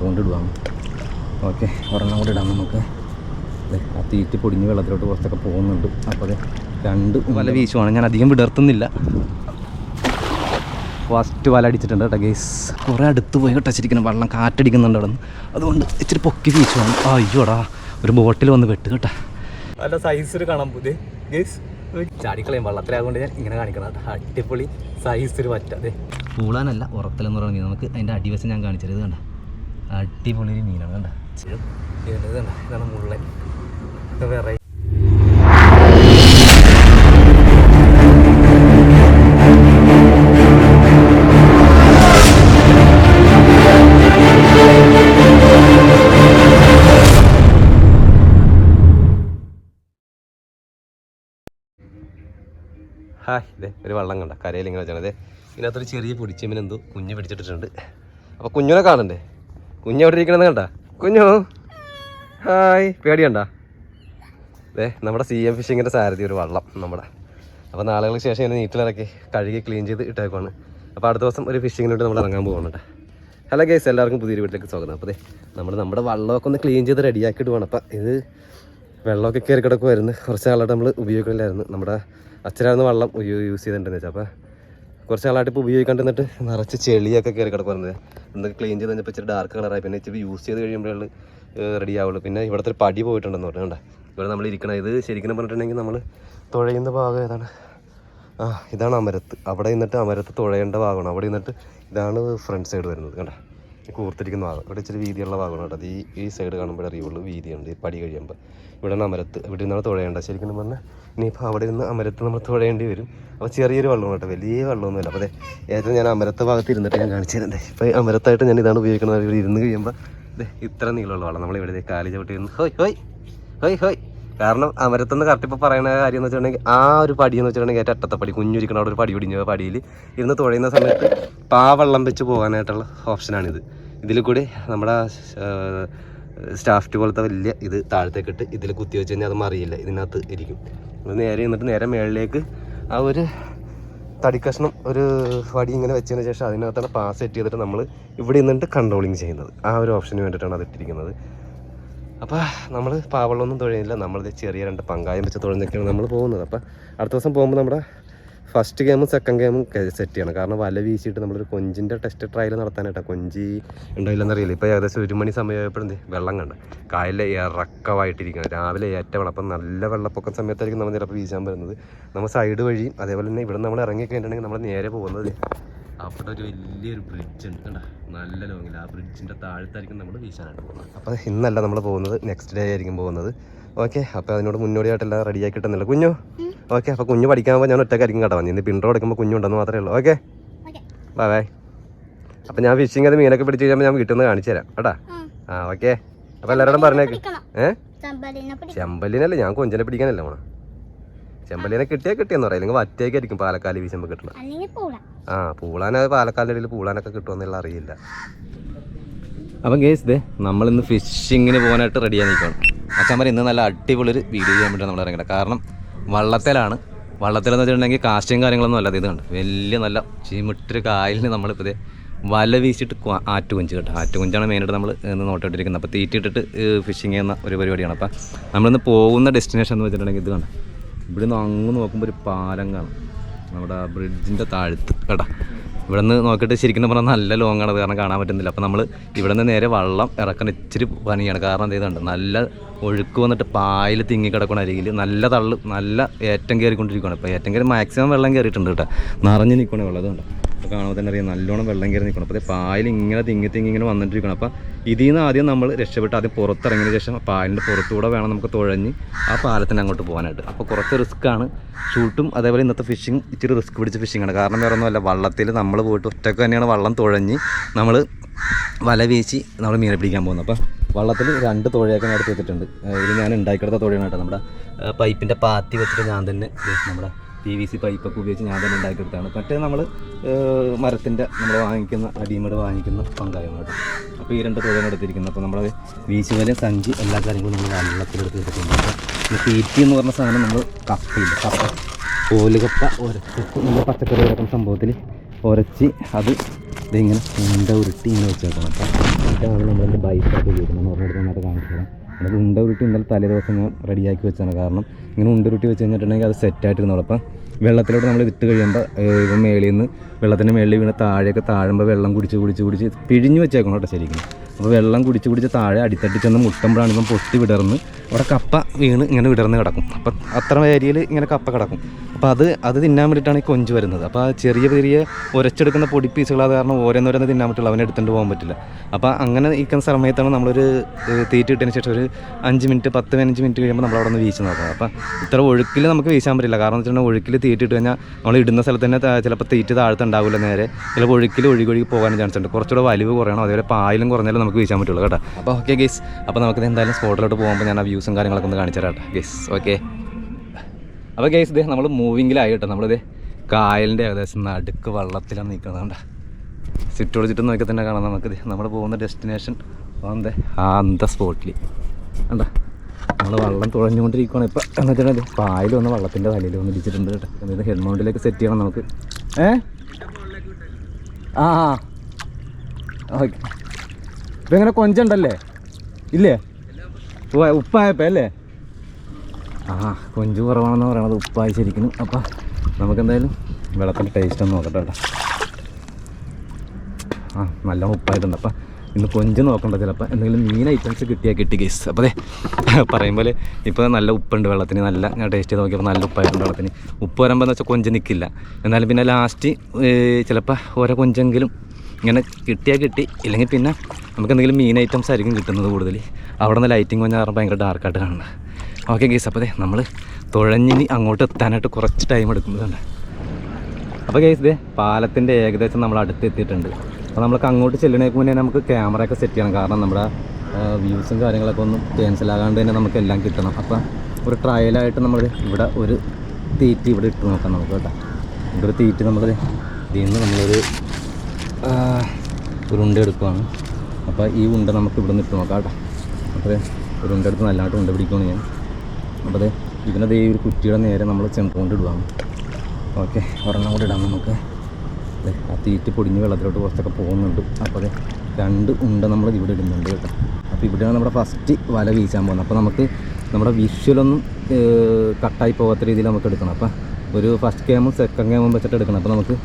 അതുകൊണ്ട് ഇടുവാം ഓക്കെ ഒരെണ്ണം കൂടി ഇടാം നമുക്ക്. ദേ, ആ തീറ്റ് പൊടിഞ്ഞ് വെള്ളത്തിലോട്ട് കുറച്ചൊക്കെ പോകുന്നുണ്ട്. അപ്പോൾ അത് രണ്ട് വല വീശുവാണ്. ഞാൻ അധികം വിടർത്തുന്നില്ല. ഫസ്റ്റ് വല അടിച്ചിട്ടുണ്ട് കേട്ടോ ഗേസ് കുറേ അടുത്ത് പോയി ടച്ചിരിക്കണം വെള്ളം കാറ്റടിക്കുന്നുണ്ട് അവിടെ നിന്ന്. അതുകൊണ്ട് ഇച്ചിരി പൊക്കി വീശുവാണ്. അയ്യോടാ ഒരു ബോട്ടിൽ വന്ന് വെട്ട് കേട്ടോ. നല്ല സൈസിൽ കാണാൻ പുതിയ. ഗേസ് ചാടിക്കളയും വെള്ളത്തിലായതുകൊണ്ട് ഞാൻ ഇങ്ങനെ കാണിക്കണം കേട്ടോ. അടിപൊളി സൈസിൽ പറ്റ അതെ പൂളാനല്ല ഉറത്തിലെന്ന് പറഞ്ഞാൽ നമുക്ക് അതിന്റെ അടിവശം ഞാൻ കാണിച്ചത് ഇത് കണ്ട? അടിപൊളി ഒരു മീനാണ് കണ്ട? ഇത് കണ്ട ഇതാണ് മുള്ളൻ. ഇത് വേറെ ഹായ് ഇതേ ഒരു വെള്ളം കണ്ട? കരയിൽ ഇങ്ങനെ വെച്ചാണ്. അതെ ഇതിനകത്തൊരു ചെറിയ പൊടിച്ചമീൻ എന്തോ കുഞ്ഞ് പിടിച്ചിട്ടിട്ടുണ്ട്. അപ്പോൾ കുഞ്ഞിനെ കാണണ്ടേ? കുഞ്ഞ് ഇരിക്കണമെന്ന് കണ്ട? കുഞ്ഞു. ഹായ്. പേടിയണ്ട? അതെ നമ്മുടെ സി എം ഫിഷിങ്ങിന്റെ സാരഥി ഒരു വള്ളം നമ്മുടെ. അപ്പോൾ നാളുകൾക്ക് ശേഷം ഇങ്ങനെ നീറ്റിലിറക്കി കഴുകി ക്ലീൻ ചെയ്ത് ഇട്ടേക്കുവാണ്. അപ്പോൾ അടുത്ത ദിവസം ഒരു ഫിഷിങ്ങിനോട്ട് നമ്മൾ ഇറങ്ങാൻ പോകുന്നുണ്ട് ഹലോ ഗൈസ് എല്ലാവർക്കും പുതിയൊരു വീട്ടിലേക്ക് സ്വാഗതം. അപ്പോൾ നമ്മൾ നമ്മുടെ വള്ളമൊക്കെ ഒന്ന് ക്ലീൻ ചെയ്ത് റെഡിയാക്കിയിട്ട് ഇടുവാണ് അപ്പോൾ ഇത് വെള്ളമൊക്കെ കയറി കിടക്കുമായിരുന്നു കുറച്ച് നാളായിട്ട് നമ്മൾ ഉപയോഗിക്കില്ലായിരുന്നു നമ്മുടെ അച്ഛനായിരുന്നു വെള്ളം യൂസ് ചെയ്തിട്ടുണ്ടെന്ന് വെച്ചാൽ അപ്പോൾ കുറച്ച് നാളായിട്ട് ഇപ്പോൾ ഉപയോഗിക്കാണ്ട് നിന്നിട്ട് നിറച്ച് ചെളിയൊക്കെ കയറി കിടക്കുന്നത് എന്തൊക്കെ ക്ലീൻ ചെയ്ത് കഴിഞ്ഞപ്പോൾ ഇച്ചിരി ഡാർക്ക് കളറായി പിന്നെ ഇച്ചിരി യൂസ് ചെയ്ത് കഴിയുമ്പോഴേ റെഡി ആവുള്ളൂ. പിന്നെ ഇവിടുത്തെ പടി പോയിട്ടുണ്ടെന്ന് പറഞ്ഞു കണ്ട? ഇവിടെ നമ്മൾ ഇരിക്കണം ഇത് ശരിക്കും പറഞ്ഞിട്ടുണ്ടെങ്കിൽ നമ്മൾ തുഴയുന്ന ഭാഗം ഏതാണ്? ആ ഇതാണ് അമരത്ത്. അവിടെ നിന്നിട്ട് അമരത്ത് തുഴയേണ്ട ഭാഗമാണ്. അവിടെ നിന്നിട്ട് ഇതാണ് ഫ്രണ്ട് സൈഡ് വരുന്നത് കണ്ട? കൂർത്തിരിക്കുന്ന ഭാഗം. ഇവിടെ ഇച്ചിരി വീതിയുള്ള ഭാഗമാണ് കേട്ടോ. അത് ഈ ഈ സൈഡ് കാണുമ്പോൾ അറിയുള്ളൂ. വീതിയുണ്ട്. പടി കഴിയുമ്പോൾ ഇവിടെ നിന്ന് അമരത്ത് ഇവിടെ നിന്നാണ് തുഴയേണ്ടത്. ശരിക്കും പറഞ്ഞാൽ ഇനിയിപ്പോൾ അവിടെ നിന്ന് അമരത്ത് നമ്മൾ തുഴയേണ്ടി വരും. അപ്പോൾ ചെറിയൊരു വെള്ളമാണ് കേട്ടോ. വലിയ വെള്ളമൊന്നുമില്ല. അപ്പോൾ അതെ ഏറ്റവും ഞാൻ അമരത്ത് ഭാഗത്ത് ഇരുന്നിട്ട് ഞാൻ കാണിച്ചു ഇപ്പോൾ അമരത്തായിട്ട് ഞാൻ ഇതാണ് ഉപയോഗിക്കുന്നത്. ഇവിടെ ഇരുന്ന് കഴിയുമ്പോൾ അതെ ഇത്ര നീളമുള്ള വെള്ളം. ദേ കാലി ചവിട്ടി ഇരുന്ന് ഹോയ് ഹോയ് ഹോയ് ഹോയ്. കാരണം അമരത്തുനിന്ന് കറക്റ്റ് ഇപ്പോൾ പറയുന്ന കാര്യം എന്ന് വെച്ചിട്ടുണ്ടെങ്കിൽ ആ ഒരു പടി എന്ന് വെച്ചിട്ടുണ്ടെങ്കിൽ ഏറ്റവും അറ്റത്തെ പടി കുഞ്ഞുരിക്കണ അവിടെ ഒരു പടി പിടിഞ്ഞ പടിയിൽ ഇരുന്ന് തുഴയുന്ന സമയത്ത് പാ വെള്ളം വെച്ച് പോകാനായിട്ടുള്ള ഓപ്ഷനാണിത്. ഇതിൽ കൂടി നമ്മുടെ സ്റ്റാഫ്റ്റ് പോലത്തെ വലിയ ഇത് താഴത്തേക്കിട്ട് ഇതിൽ കുത്തി വെച്ച് കഴിഞ്ഞാൽ അത് മറിയില്ല ഇതിനകത്ത് ഇരിക്കും. അത് നേരെ എന്നിട്ട് നേരെ മേളിലേക്ക് ആ ഒരു തടിക്കഷ്ണം ഒരു വടി ഇങ്ങനെ വെച്ചതിന് ശേഷം അതിനകത്താണ് പാസ് സെറ്റ് ചെയ്തിട്ട് നമ്മൾ ഇവിടെ നിന്നിട്ട് കൺട്രോളിങ് ചെയ്യുന്നത്. ആ ഒരു ഓപ്ഷന് വേണ്ടിയിട്ടാണ് അത് ഇട്ടിരിക്കുന്നത്. അപ്പോൾ നമ്മൾ പാവളൊന്നും തുഴയുന്നില്ല. നമ്മൾ ചെറിയ രണ്ട് പങ്കായം വെച്ച് തുഴഞ്ഞൊക്കെയാണ് നമ്മൾ പോകുന്നത്. അപ്പോൾ അടുത്ത ദിവസം പോകുമ്പോൾ നമ്മുടെ ഫസ്റ്റ് ഗെയിമും സെക്കൻഡ് ഗെയിമും സെറ്റ് ചെയ്യണം. കാരണം വല വീശിയിട്ട് നമ്മളൊരു കൊഞ്ചിന്റെ ടെസ്റ്റ് ട്രയൽ നടത്താനായിട്ടാണ് കൊഞ്ചി ഉണ്ടോ അറിയില്ല. ഇപ്പോൾ ഏകദേശം ഒരു മണി സമയമായപ്പോഴേ വെള്ളം കണ്ട കായലിൽ ഇറക്കമായിട്ടിരിക്കുന്നത് രാവിലെ ഏറ്റവും അപ്പം നല്ല വെള്ളപ്പൊക്കം സമയത്തായിരിക്കും നമ്മൾ ചിലപ്പോൾ വീശാൻ വരുന്നത്. നമ്മൾ സൈഡ് വഴി അതേപോലെ തന്നെ ഇവിടെ നമ്മൾ ഇറങ്ങി കഴിഞ്ഞിട്ടുണ്ടെങ്കിൽ നമ്മൾ നേരെ പോകുന്നത് അവിടെ ഒരു വലിയൊരു ബ്രിഡ്ജ് ഉണ്ട്. കണ്ട? നല്ല ലോങ്ങിൽ ആ ബ്രിഡ്ജിന്റെ താഴത്തായിരിക്കും നമ്മൾ വീശാനായിട്ട് പോകുന്നത്. അപ്പോൾ ഇന്നല്ല നമ്മൾ പോകുന്നത്. നെക്സ്റ്റ് ഡേ ആയിരിക്കും പോകുന്നത്. ഓക്കെ അപ്പോൾ അതിനോട് മുന്നോടിയായിട്ടെല്ലാം റെഡിയാക്കി കിട്ടുന്നില്ല കുഞ്ഞു? ഓക്കെ അപ്പോൾ കുഞ്ഞു പഠിക്കാൻ പോകുമ്പോൾ ഞാൻ ഒറ്റക്കായിരിക്കും കേട്ടോ. ഇന്ന് പിൻട്രോ എടുക്കുമ്പോൾ കുഞ്ഞുണ്ടെന്ന് മാത്രമേ ഉള്ളൂ. ഓക്കെ? ബൈ ബൈ അപ്പോൾ ഞാൻ ഫിഷിംഗ് അത് മീനൊക്കെ പിടിച്ച് കഴിയുമ്പോൾ ഞാൻ വീട്ടിൽ നിന്ന് കാണിച്ചു തരാം. കേട്ടാ? ആ. ഓക്കെ. അപ്പോൾ എല്ലാവരോടും പറഞ്ഞേക്ക്. ഏ? ചെമ്പല്ലിനല്ല ഞാൻ കൊഞ്ചനെ പിടിക്കാനല്ലേ പോണം. ചെമ്പല്ലിനെ കിട്ടിയാൽ കിട്ടിയെന്ന് പറയാം. അല്ലെങ്കിൽ വറ്റേക്കായിരിക്കും പാലക്കാൽ വീശുമ്പോൾ കിട്ടണം ആ പൂളാന പാലക്കാലിൽ പൂളാനൊക്കെ കിട്ടുമെന്നുള്ള അറിയില്ല. അപ്പം കേസ് ദേ നമ്മളിന്ന് ഫിഷിങ്ങിന് പോകാനായിട്ട് റെഡിയായി നിൽക്കണം അച്ഛൻ പറയും ഇന്ന് നല്ല അടിപൊളി ഒരു വീഡിയോ ചെയ്യാൻ വേണ്ടി നമ്മൾ ഇറങ്ങിയത്. കാരണം വള്ളത്തിലാണ്. വള്ളത്തിലെന്ന് വെച്ചിട്ടുണ്ടെങ്കിൽ കാസ്റ്റും കാര്യങ്ങളൊന്നും അല്ലാതെ ഇത് കണ്ട്. വലിയ നല്ല ചീമിട്ടൊരു കായലിന് നമ്മളിപ്പോൾ ഇതേ വല വീശിയിട്ട് ആറ്റുകുഞ്ച് കേട്ടോ ആറ്റുകുഞ്ചാണ് മെയിനായിട്ട് നമ്മൾ ഇന്ന് നോട്ടിട്ടിരിക്കുന്നത് അപ്പോൾ തീറ്റിട്ടിട്ട് ഫിഷിങ് ചെയ്യുന്ന ഒരു പരിപാടിയാണ്. അപ്പോൾ നമ്മളിന്ന് പോകുന്ന ഡെസ്റ്റിനേഷൻ എന്ന് വെച്ചിട്ടുണ്ടെങ്കിൽ ഇത് കാണാം ഇവിടെ നിന്ന് അങ്ങ് നോക്കുമ്പോൾ ഒരു പാലം കാണാം. നമ്മുടെ ബ്രിഡ്ജിന്റെ താഴത്ത്. കേട്ടോ ഇവിടെ നിന്ന് നോക്കിയിട്ട് ശരിക്കും പറഞ്ഞാൽ നല്ല ലോങ് ആണ് കാരണം കാണാൻ പറ്റുന്നില്ല. അപ്പോൾ നമ്മൾ ഇവിടെ നിന്ന് നേരെ വള്ളം ഇറക്കാൻ ഇച്ചിരി പണിയാണ്. കാരണം എന്ത് ചെയ്തുണ്ട് നല്ല ഒഴുക്ക് വന്നിട്ട് പായൽ തിങ്ങി കിടക്കണ അരികിൽ നല്ല തള്ളു നല്ല ഏറ്റം കയറിക്കൊണ്ടിരിക്കുകയാണ് ഇപ്പോൾ ഏറ്റം കയറി മാക്സിമം വെള്ളം കയറിയിട്ടുണ്ട് കേട്ടോ. നിറഞ്ഞ് നിൽക്കണേ വെള്ളം. അതുകൊണ്ട് കാണുമ്പോൾ തന്നെ അറിയാം നല്ലോണം വെള്ളം കയറി നിൽക്കണം. അപ്പോൾ പായൽ ഇങ്ങനെ തിങ്ങി തിങ്ങി ഇങ്ങനെ വന്നിട്ടിരിക്കണം. അപ്പോൾ ഇതിൽ നിന്ന് ആദ്യം നമ്മൾ രക്ഷപ്പെട്ട് ആദ്യം പുറത്തിറങ്ങിയതിന് ശേഷം പായലിന്റെ പുറത്തൂടെ വേണം നമുക്ക് തുഴഞ്ഞ് ആ പാലത്തിന് അങ്ങോട്ട് പോകാനായിട്ട്. അപ്പോൾ കുറച്ച് റിസ്ക്കാണ് ഷൂട്ടും അതേപോലെ ഇന്നത്തെ ഫിഷിങ് ഇച്ചിരി റിസ്ക് പിടിച്ച ഫിഷിംഗ് ആണ്. കാരണം വേറെ ഒന്നുമല്ല വള്ളത്തിൽ നമ്മൾ പോയിട്ട് ഒറ്റയ്ക്ക് തന്നെയാണ് വള്ളം തുഴഞ്ഞ് നമ്മൾ വല വീശി നമ്മൾ മീനെ പിടിക്കാൻ പോകുന്നത്. അപ്പോൾ വള്ളത്തിൽ രണ്ട് തുഴയൊക്കെ ഞാൻ എടുത്ത് വെച്ചിട്ടുണ്ട്. ഇത് ഞാൻ ഉണ്ടാക്കിയെടുത്ത തുഴയാണ് കേട്ടോ. നമ്മുടെ പൈപ്പിന്റെ പാത്തി വെച്ചിട്ട് ഞാൻ തന്നെ നമ്മുടെ പി വി സി പൈപ്പൊക്കെ ഉപയോഗിച്ച് ഞാൻ തന്നെ ഉണ്ടാക്കിയെടുത്താണ് മറ്റേ നമ്മൾ മരത്തിന്റെ നമ്മൾ വാങ്ങിക്കുന്ന അടിമട വാങ്ങിക്കുന്ന പങ്കായം കേട്ടോ. അപ്പോൾ ഈ രണ്ട് തുകയാണ് എടുത്തിരിക്കുന്നത്. അപ്പോൾ നമ്മുടെ വീശുവല സഞ്ചി എല്ലാ കാര്യങ്ങളും നമ്മൾ വെള്ളത്തിലെടുത്ത് വെച്ചിട്ടുണ്ട്. പിന്നെ തീറ്റി എന്ന് പറഞ്ഞ സാധനം നമ്മൾ കപ്പയില്ല കപ്പ കോലുകപ്പ ഉരച്ച് നമ്മൾ പച്ചക്കറി കിടക്കുന്ന സംഭവത്തിൽ ഉരച്ച് അത് ഇതിങ്ങനെ ഉണ്ട ഉരുട്ടി ഇങ്ങനെ വെച്ചേക്കണം അപ്പം ഇതാണ് നമ്മളെ ബൈക്കൊക്കെ ഉപയോഗിക്കുന്നത് പറഞ്ഞിട്ട് നന്നായിട്ട് കാണിച്ചു തരാം. അത് ഉണ്ട ഉരുട്ടി ഇന്നലെ തലേ ദിവസം ഞാൻ റെഡിയാക്കി വെച്ചാണ് കാരണം ഇങ്ങനെ ഉണ്ട ഉരുട്ടി വെച്ച് കഴിഞ്ഞിട്ടുണ്ടെങ്കിൽ അത് സെറ്റായിട്ടിരുന്നോളൂ അപ്പം വെള്ളത്തിലോട്ട് നമ്മൾ വിത്ത് കഴിയുമ്പോൾ ഇവ മേളിൽ നിന്ന് വെള്ളത്തിന്റെ മേളിൽ വീണ് താഴെയൊക്കെ താഴുമ്പോൾ വെള്ളം കുടിച്ച് കുടിച്ച് കുടിച്ച് പിഴിഞ്ഞ് വെച്ചേക്കണം കേട്ടോ ശരിക്കും. അപ്പോൾ വെള്ളം കുടിച്ച് കുടിച്ച് താഴെ അടിത്തട്ടി ചെന്ന് മുട്ടുമ്പോഴാണ് ഇപ്പം പൊട്ടി വിടർന്ന്. അവിടെ കപ്പ വീണ് ഇങ്ങനെ വിടർന്ന് കിടക്കും. അപ്പം അത്ര ഏരിയയിൽ ഇങ്ങനെ കപ്പ കിടക്കും. അപ്പോൾ അത് അത് തിന്നാൻ വേണ്ടിയിട്ടാണ് ഈ കൊഞ്ച് വരുന്നത്. അപ്പോൾ ആ ചെറിയ ചെറിയ ഉരച്ചെടുക്കുന്ന പൊടി പീസുകൾ അത് കാരണം ഓരോന്നോരോന്ന് തിന്നാൻ പറ്റില്ല അവനെ എടുത്തുകൊണ്ട് പോകാൻ പറ്റില്ല. അപ്പോൾ അങ്ങനെ ഇരിക്കുന്ന സമയത്താണ് നമ്മളൊരു തീറ്റ ഇട്ടതിന് ശേഷം ഒരു അഞ്ച് മിനിറ്റ് പത്ത് പതിനഞ്ച് മിനിറ്റ് കഴിയുമ്പോൾ നമ്മൾ അവിടെ നിന്ന് വീശി നോക്കാം. അപ്പോൾ ഇത്ര ഒഴുക്കിൽ നമുക്ക് വീശാൻ പറ്റില്ല. കാരണം എന്ന് വെച്ചിട്ടുണ്ടെങ്കിൽ ഒഴുക്കിൽ തീറ്റ ഇട്ട് കഴിഞ്ഞാൽ നമ്മൾ ഇടുന്ന സ്ഥലത്ത് തന്നെ ചിലപ്പോൾ തീറ്റ താഴത്ത് ഉണ്ടാവില്ല നേരെ. ചിലപ്പോൾ ഒഴുക്കിൽ ഒഴുകി ഒഴുകി പോകാൻ ചാൻസ് ഉണ്ട്. കുറച്ചുകൂടെ വലിവ് കുറയണം. അതേപോലെ പായലും കുറഞ്ഞാലും നമുക്ക് വീശാൻ പറ്റുള്ളൂ. കേട്ടോ. അപ്പോൾ ഓക്കെ ഗേസ് അപ്പോൾ നമുക്ക് എന്തായാലും സ്പോട്ടിലോട്ട് പോകുമ്പോൾ ഞാൻ ആ വ്യൂസും കാര്യങ്ങളൊക്കെ ഒന്ന് കാണിച്ചു തരാം കേട്ടോ. ഗേസ് ഓക്കെ അപ്പോൾ ഗൈസ് ഇതേ നമ്മൾ മൂവിങ്ങിലായി കേട്ടോ നമ്മളിത് കായലിന്റെ ഏകദേശം നടുക്ക് വള്ളത്തിലാണ് നിൽക്കുന്നത് കണ്ട. ചുറ്റോട് ചുറ്റും നോക്കി തന്നെ കാണാം നമുക്കിത്. നമ്മൾ പോകുന്ന ഡെസ്റ്റിനേഷൻ അതെ ആ അന്ത സ്പോട്ടിൽ കണ്ട? നമ്മൾ വള്ളം തുഴഞ്ഞുകൊണ്ടിരിക്കുകയാണ് ഇപ്പം. എന്ന് വെച്ചിട്ടുണ്ടെങ്കിൽ പായൽ വന്ന് വള്ളത്തിന്റെ തലയിൽ വന്ന് ഇടിച്ചിട്ടുണ്ട് കേട്ടോ. എന്നിട്ട് ഹെഡ് മൗണ്ടിലേക്ക് സെറ്റ് ചെയ്യണം നമുക്ക്. ഏ? ആ. ഓക്കെ. ഇപ്പം ഇങ്ങനെ കൊഞ്ചുണ്ടല്ലേ? ഇല്ലേ? ഉവ്വ് ഉപ്പായപ്പോ അല്ലേ? ആ കൊഞ്ച് കുറവാണെന്ന് പറയണത് ഉപ്പായി ശരിക്കും. അപ്പം നമുക്കെന്തായാലും വെള്ളത്തിന്റെ ടേസ്റ്റ് ഒന്ന് നോക്കട്ടെ കേട്ടോ. ആ നല്ല ഉപ്പായിട്ടുണ്ട്. അപ്പം ഇന്ന് കൊഞ്ച് നോക്കണ്ട ചിലപ്പോൾ എന്തെങ്കിലും മീൻ ഐറ്റംസ് കിട്ടിയാൽ കിട്ടി കേസ് അപ്പോൾ അതെ പറയുമ്പോൾ ഇപ്പോൾ നല്ല ഉപ്പുണ്ട് വെള്ളത്തിന്. നല്ല ടേസ്റ്റ് ചെയ്ത് നോക്കിയപ്പോൾ നല്ല ഉപ്പായിട്ടുണ്ട് വെള്ളത്തിന്. ഉപ്പ് വരുമ്പോൾ എന്ന് വെച്ചാൽ കൊഞ്ച് നിൽക്കില്ല എന്നാലും പിന്നെ ലാസ്റ്റ് ചിലപ്പോൾ ഓരോ കൊഞ്ചെങ്കിലും ഇങ്ങനെ കിട്ടിയാൽ കിട്ടി. ഇല്ലെങ്കിൽ പിന്നെ നമുക്ക് എന്തെങ്കിലും മീൻ ഐറ്റംസ് ആയിരിക്കും കിട്ടുന്നത് കൂടുതൽ അവിടെ നിന്ന് ലൈറ്റിംഗ് കൊഞ്ഞാൽ ഭയങ്കര ഡാർക്കായിട്ട് കാണുന്നത് ഓക്കെ ഗേസ് അപ്പോൾ അതെ നമ്മൾ തുഴഞ്ഞിനി അങ്ങോട്ട് എത്താനായിട്ട് കുറച്ച് ടൈം എടുക്കുന്നതാണ് അപ്പോൾ ഗേസ് ഇതേ പാലത്തിന്റെ ഏകദേശം നമ്മൾ അടുത്ത് എത്തിയിട്ടുണ്ട്. അപ്പോൾ നമുക്ക് അങ്ങോട്ട് ചെല്ലണേക്ക് മുന്നേ നമുക്ക് ക്യാമറയൊക്കെ സെറ്റ് ചെയ്യണം. കാരണം നമ്മുടെ വ്യൂസും കാര്യങ്ങളൊക്കെ ഒന്നും ക്യാൻസൽ ആകാണ്ട് തന്നെ നമുക്ക് എല്ലാം കിട്ടണം. അപ്പോൾ ഒരു ട്രയലായിട്ട് നമ്മൾ ഇവിടെ ഒരു തീറ്റി ഇവിടെ ഇട്ട് നോക്കാം നമുക്ക് കേട്ടോ. ഇവിടെ ഒരു തീറ്റി നമ്മൾ ഇതിൽ നിന്ന് നമ്മളൊരു ഒരു ഉണ്ട എടുക്കുവാണ്. അപ്പോൾ ഈ ഉണ്ട നമുക്ക് ഇവിടെ നിന്ന് ഇട്ട് നോക്കാം കേട്ടോ. അപ്പോൾ ഒരു ഉണ്ട നല്ലതായിട്ട് ഉണ്ട പിടിക്കുകയാണ് ഞാൻ. അപ്പോൾ അതെ ഈ ഒരു കുറ്റിയുടെ നേരെ നമ്മൾ ചെണ്ടുകൊണ്ട് ഇടുവാണ് ഓക്കെ ഒരെണ്ണം കൂടി ഇടാം നമുക്ക്. ആ തീറ്റ് പൊടിഞ്ഞ് വെള്ളത്തിലോട്ട് കുറച്ചൊക്കെ പോകുന്നുണ്ട്. അപ്പോൾ രണ്ട് ഉണ്ട നമ്മൾ ഇവിടെ ഇടുന്നുണ്ട് കേട്ടോ. അപ്പോൾ ഇവിടെയാണ് നമ്മുടെ ഫസ്റ്റ് വല വീശാൻ പോകുന്നത്. അപ്പോൾ നമുക്ക് നമ്മുടെ വിഷ്വലൊന്നും കട്ടായി പോകാത്ത രീതിയിൽ നമുക്ക് എടുക്കണം. അപ്പോൾ ഒരു ഫസ്റ്റ് ഗെയിമും സെക്കൻഡ് ഗെയിമും വെച്ചിട്ട് എടുക്കണം. അപ്പോൾ നമുക്ക്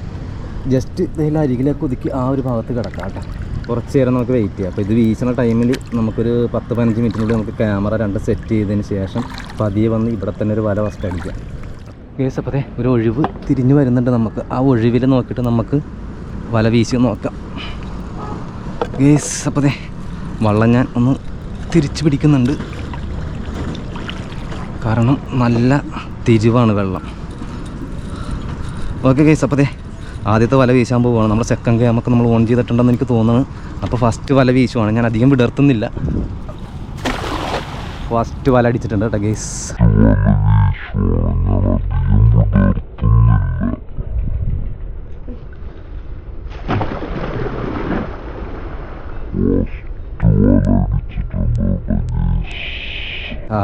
ജസ്റ്റ് ഇതിൽ അരികിലേക്ക് ഒതുക്കി ആ ഒരു ഭാഗത്ത് കിടക്കാം കേട്ടോ. കുറച്ച് നേരം നമുക്ക് വെയിറ്റ് ചെയ്യാം. അപ്പോൾ ഇത് വീശുന്ന ടൈമിൽ നമുക്കൊരു പത്ത് പതിനഞ്ച് മിനിറ്റിനുള്ളിൽ നമുക്ക് ക്യാമറ രണ്ട് സെറ്റ് ചെയ്തതിന് ശേഷം പതിയെ വന്ന് ഇവിടെ തന്നെ ഒരു വല ഫസ്റ്റ് അടിക്കാം. കേസ് അപ്പോൾ ഒരു ഒഴിവ് തിരിഞ്ഞു വരുന്നുണ്ട് നമുക്ക്. ആ ഒഴിവിൽ നോക്കിയിട്ട് നമുക്ക് വല വീശി നോക്കാം. കേസ് അപ്പോൾ വള്ളം ഞാൻ ഒന്ന് തിരിച്ചു പിടിക്കുന്നുണ്ട്. കാരണം നല്ല തിരിവാണ് വെള്ളം. ഓക്കെ കേസ് അപ്പോൾ ആദ്യത്തെ വല വീശാൻ പോവുകയാണ്. നമ്മുടെ സെക്കൻഡ് ഗെയിമൊക്കെ നമ്മൾ ഓൺ ചെയ്തിട്ടുണ്ടെന്ന് എനിക്ക് തോന്നുന്നു. അപ്പോൾ ഫസ്റ്റ് വല വീശുവാണ്. ഞാൻ അധികം വിടർത്തുന്നില്ല. ഫസ്റ്റ് വല അടിച്ചിട്ടുണ്ട് കേട്ടോ ഗേസ്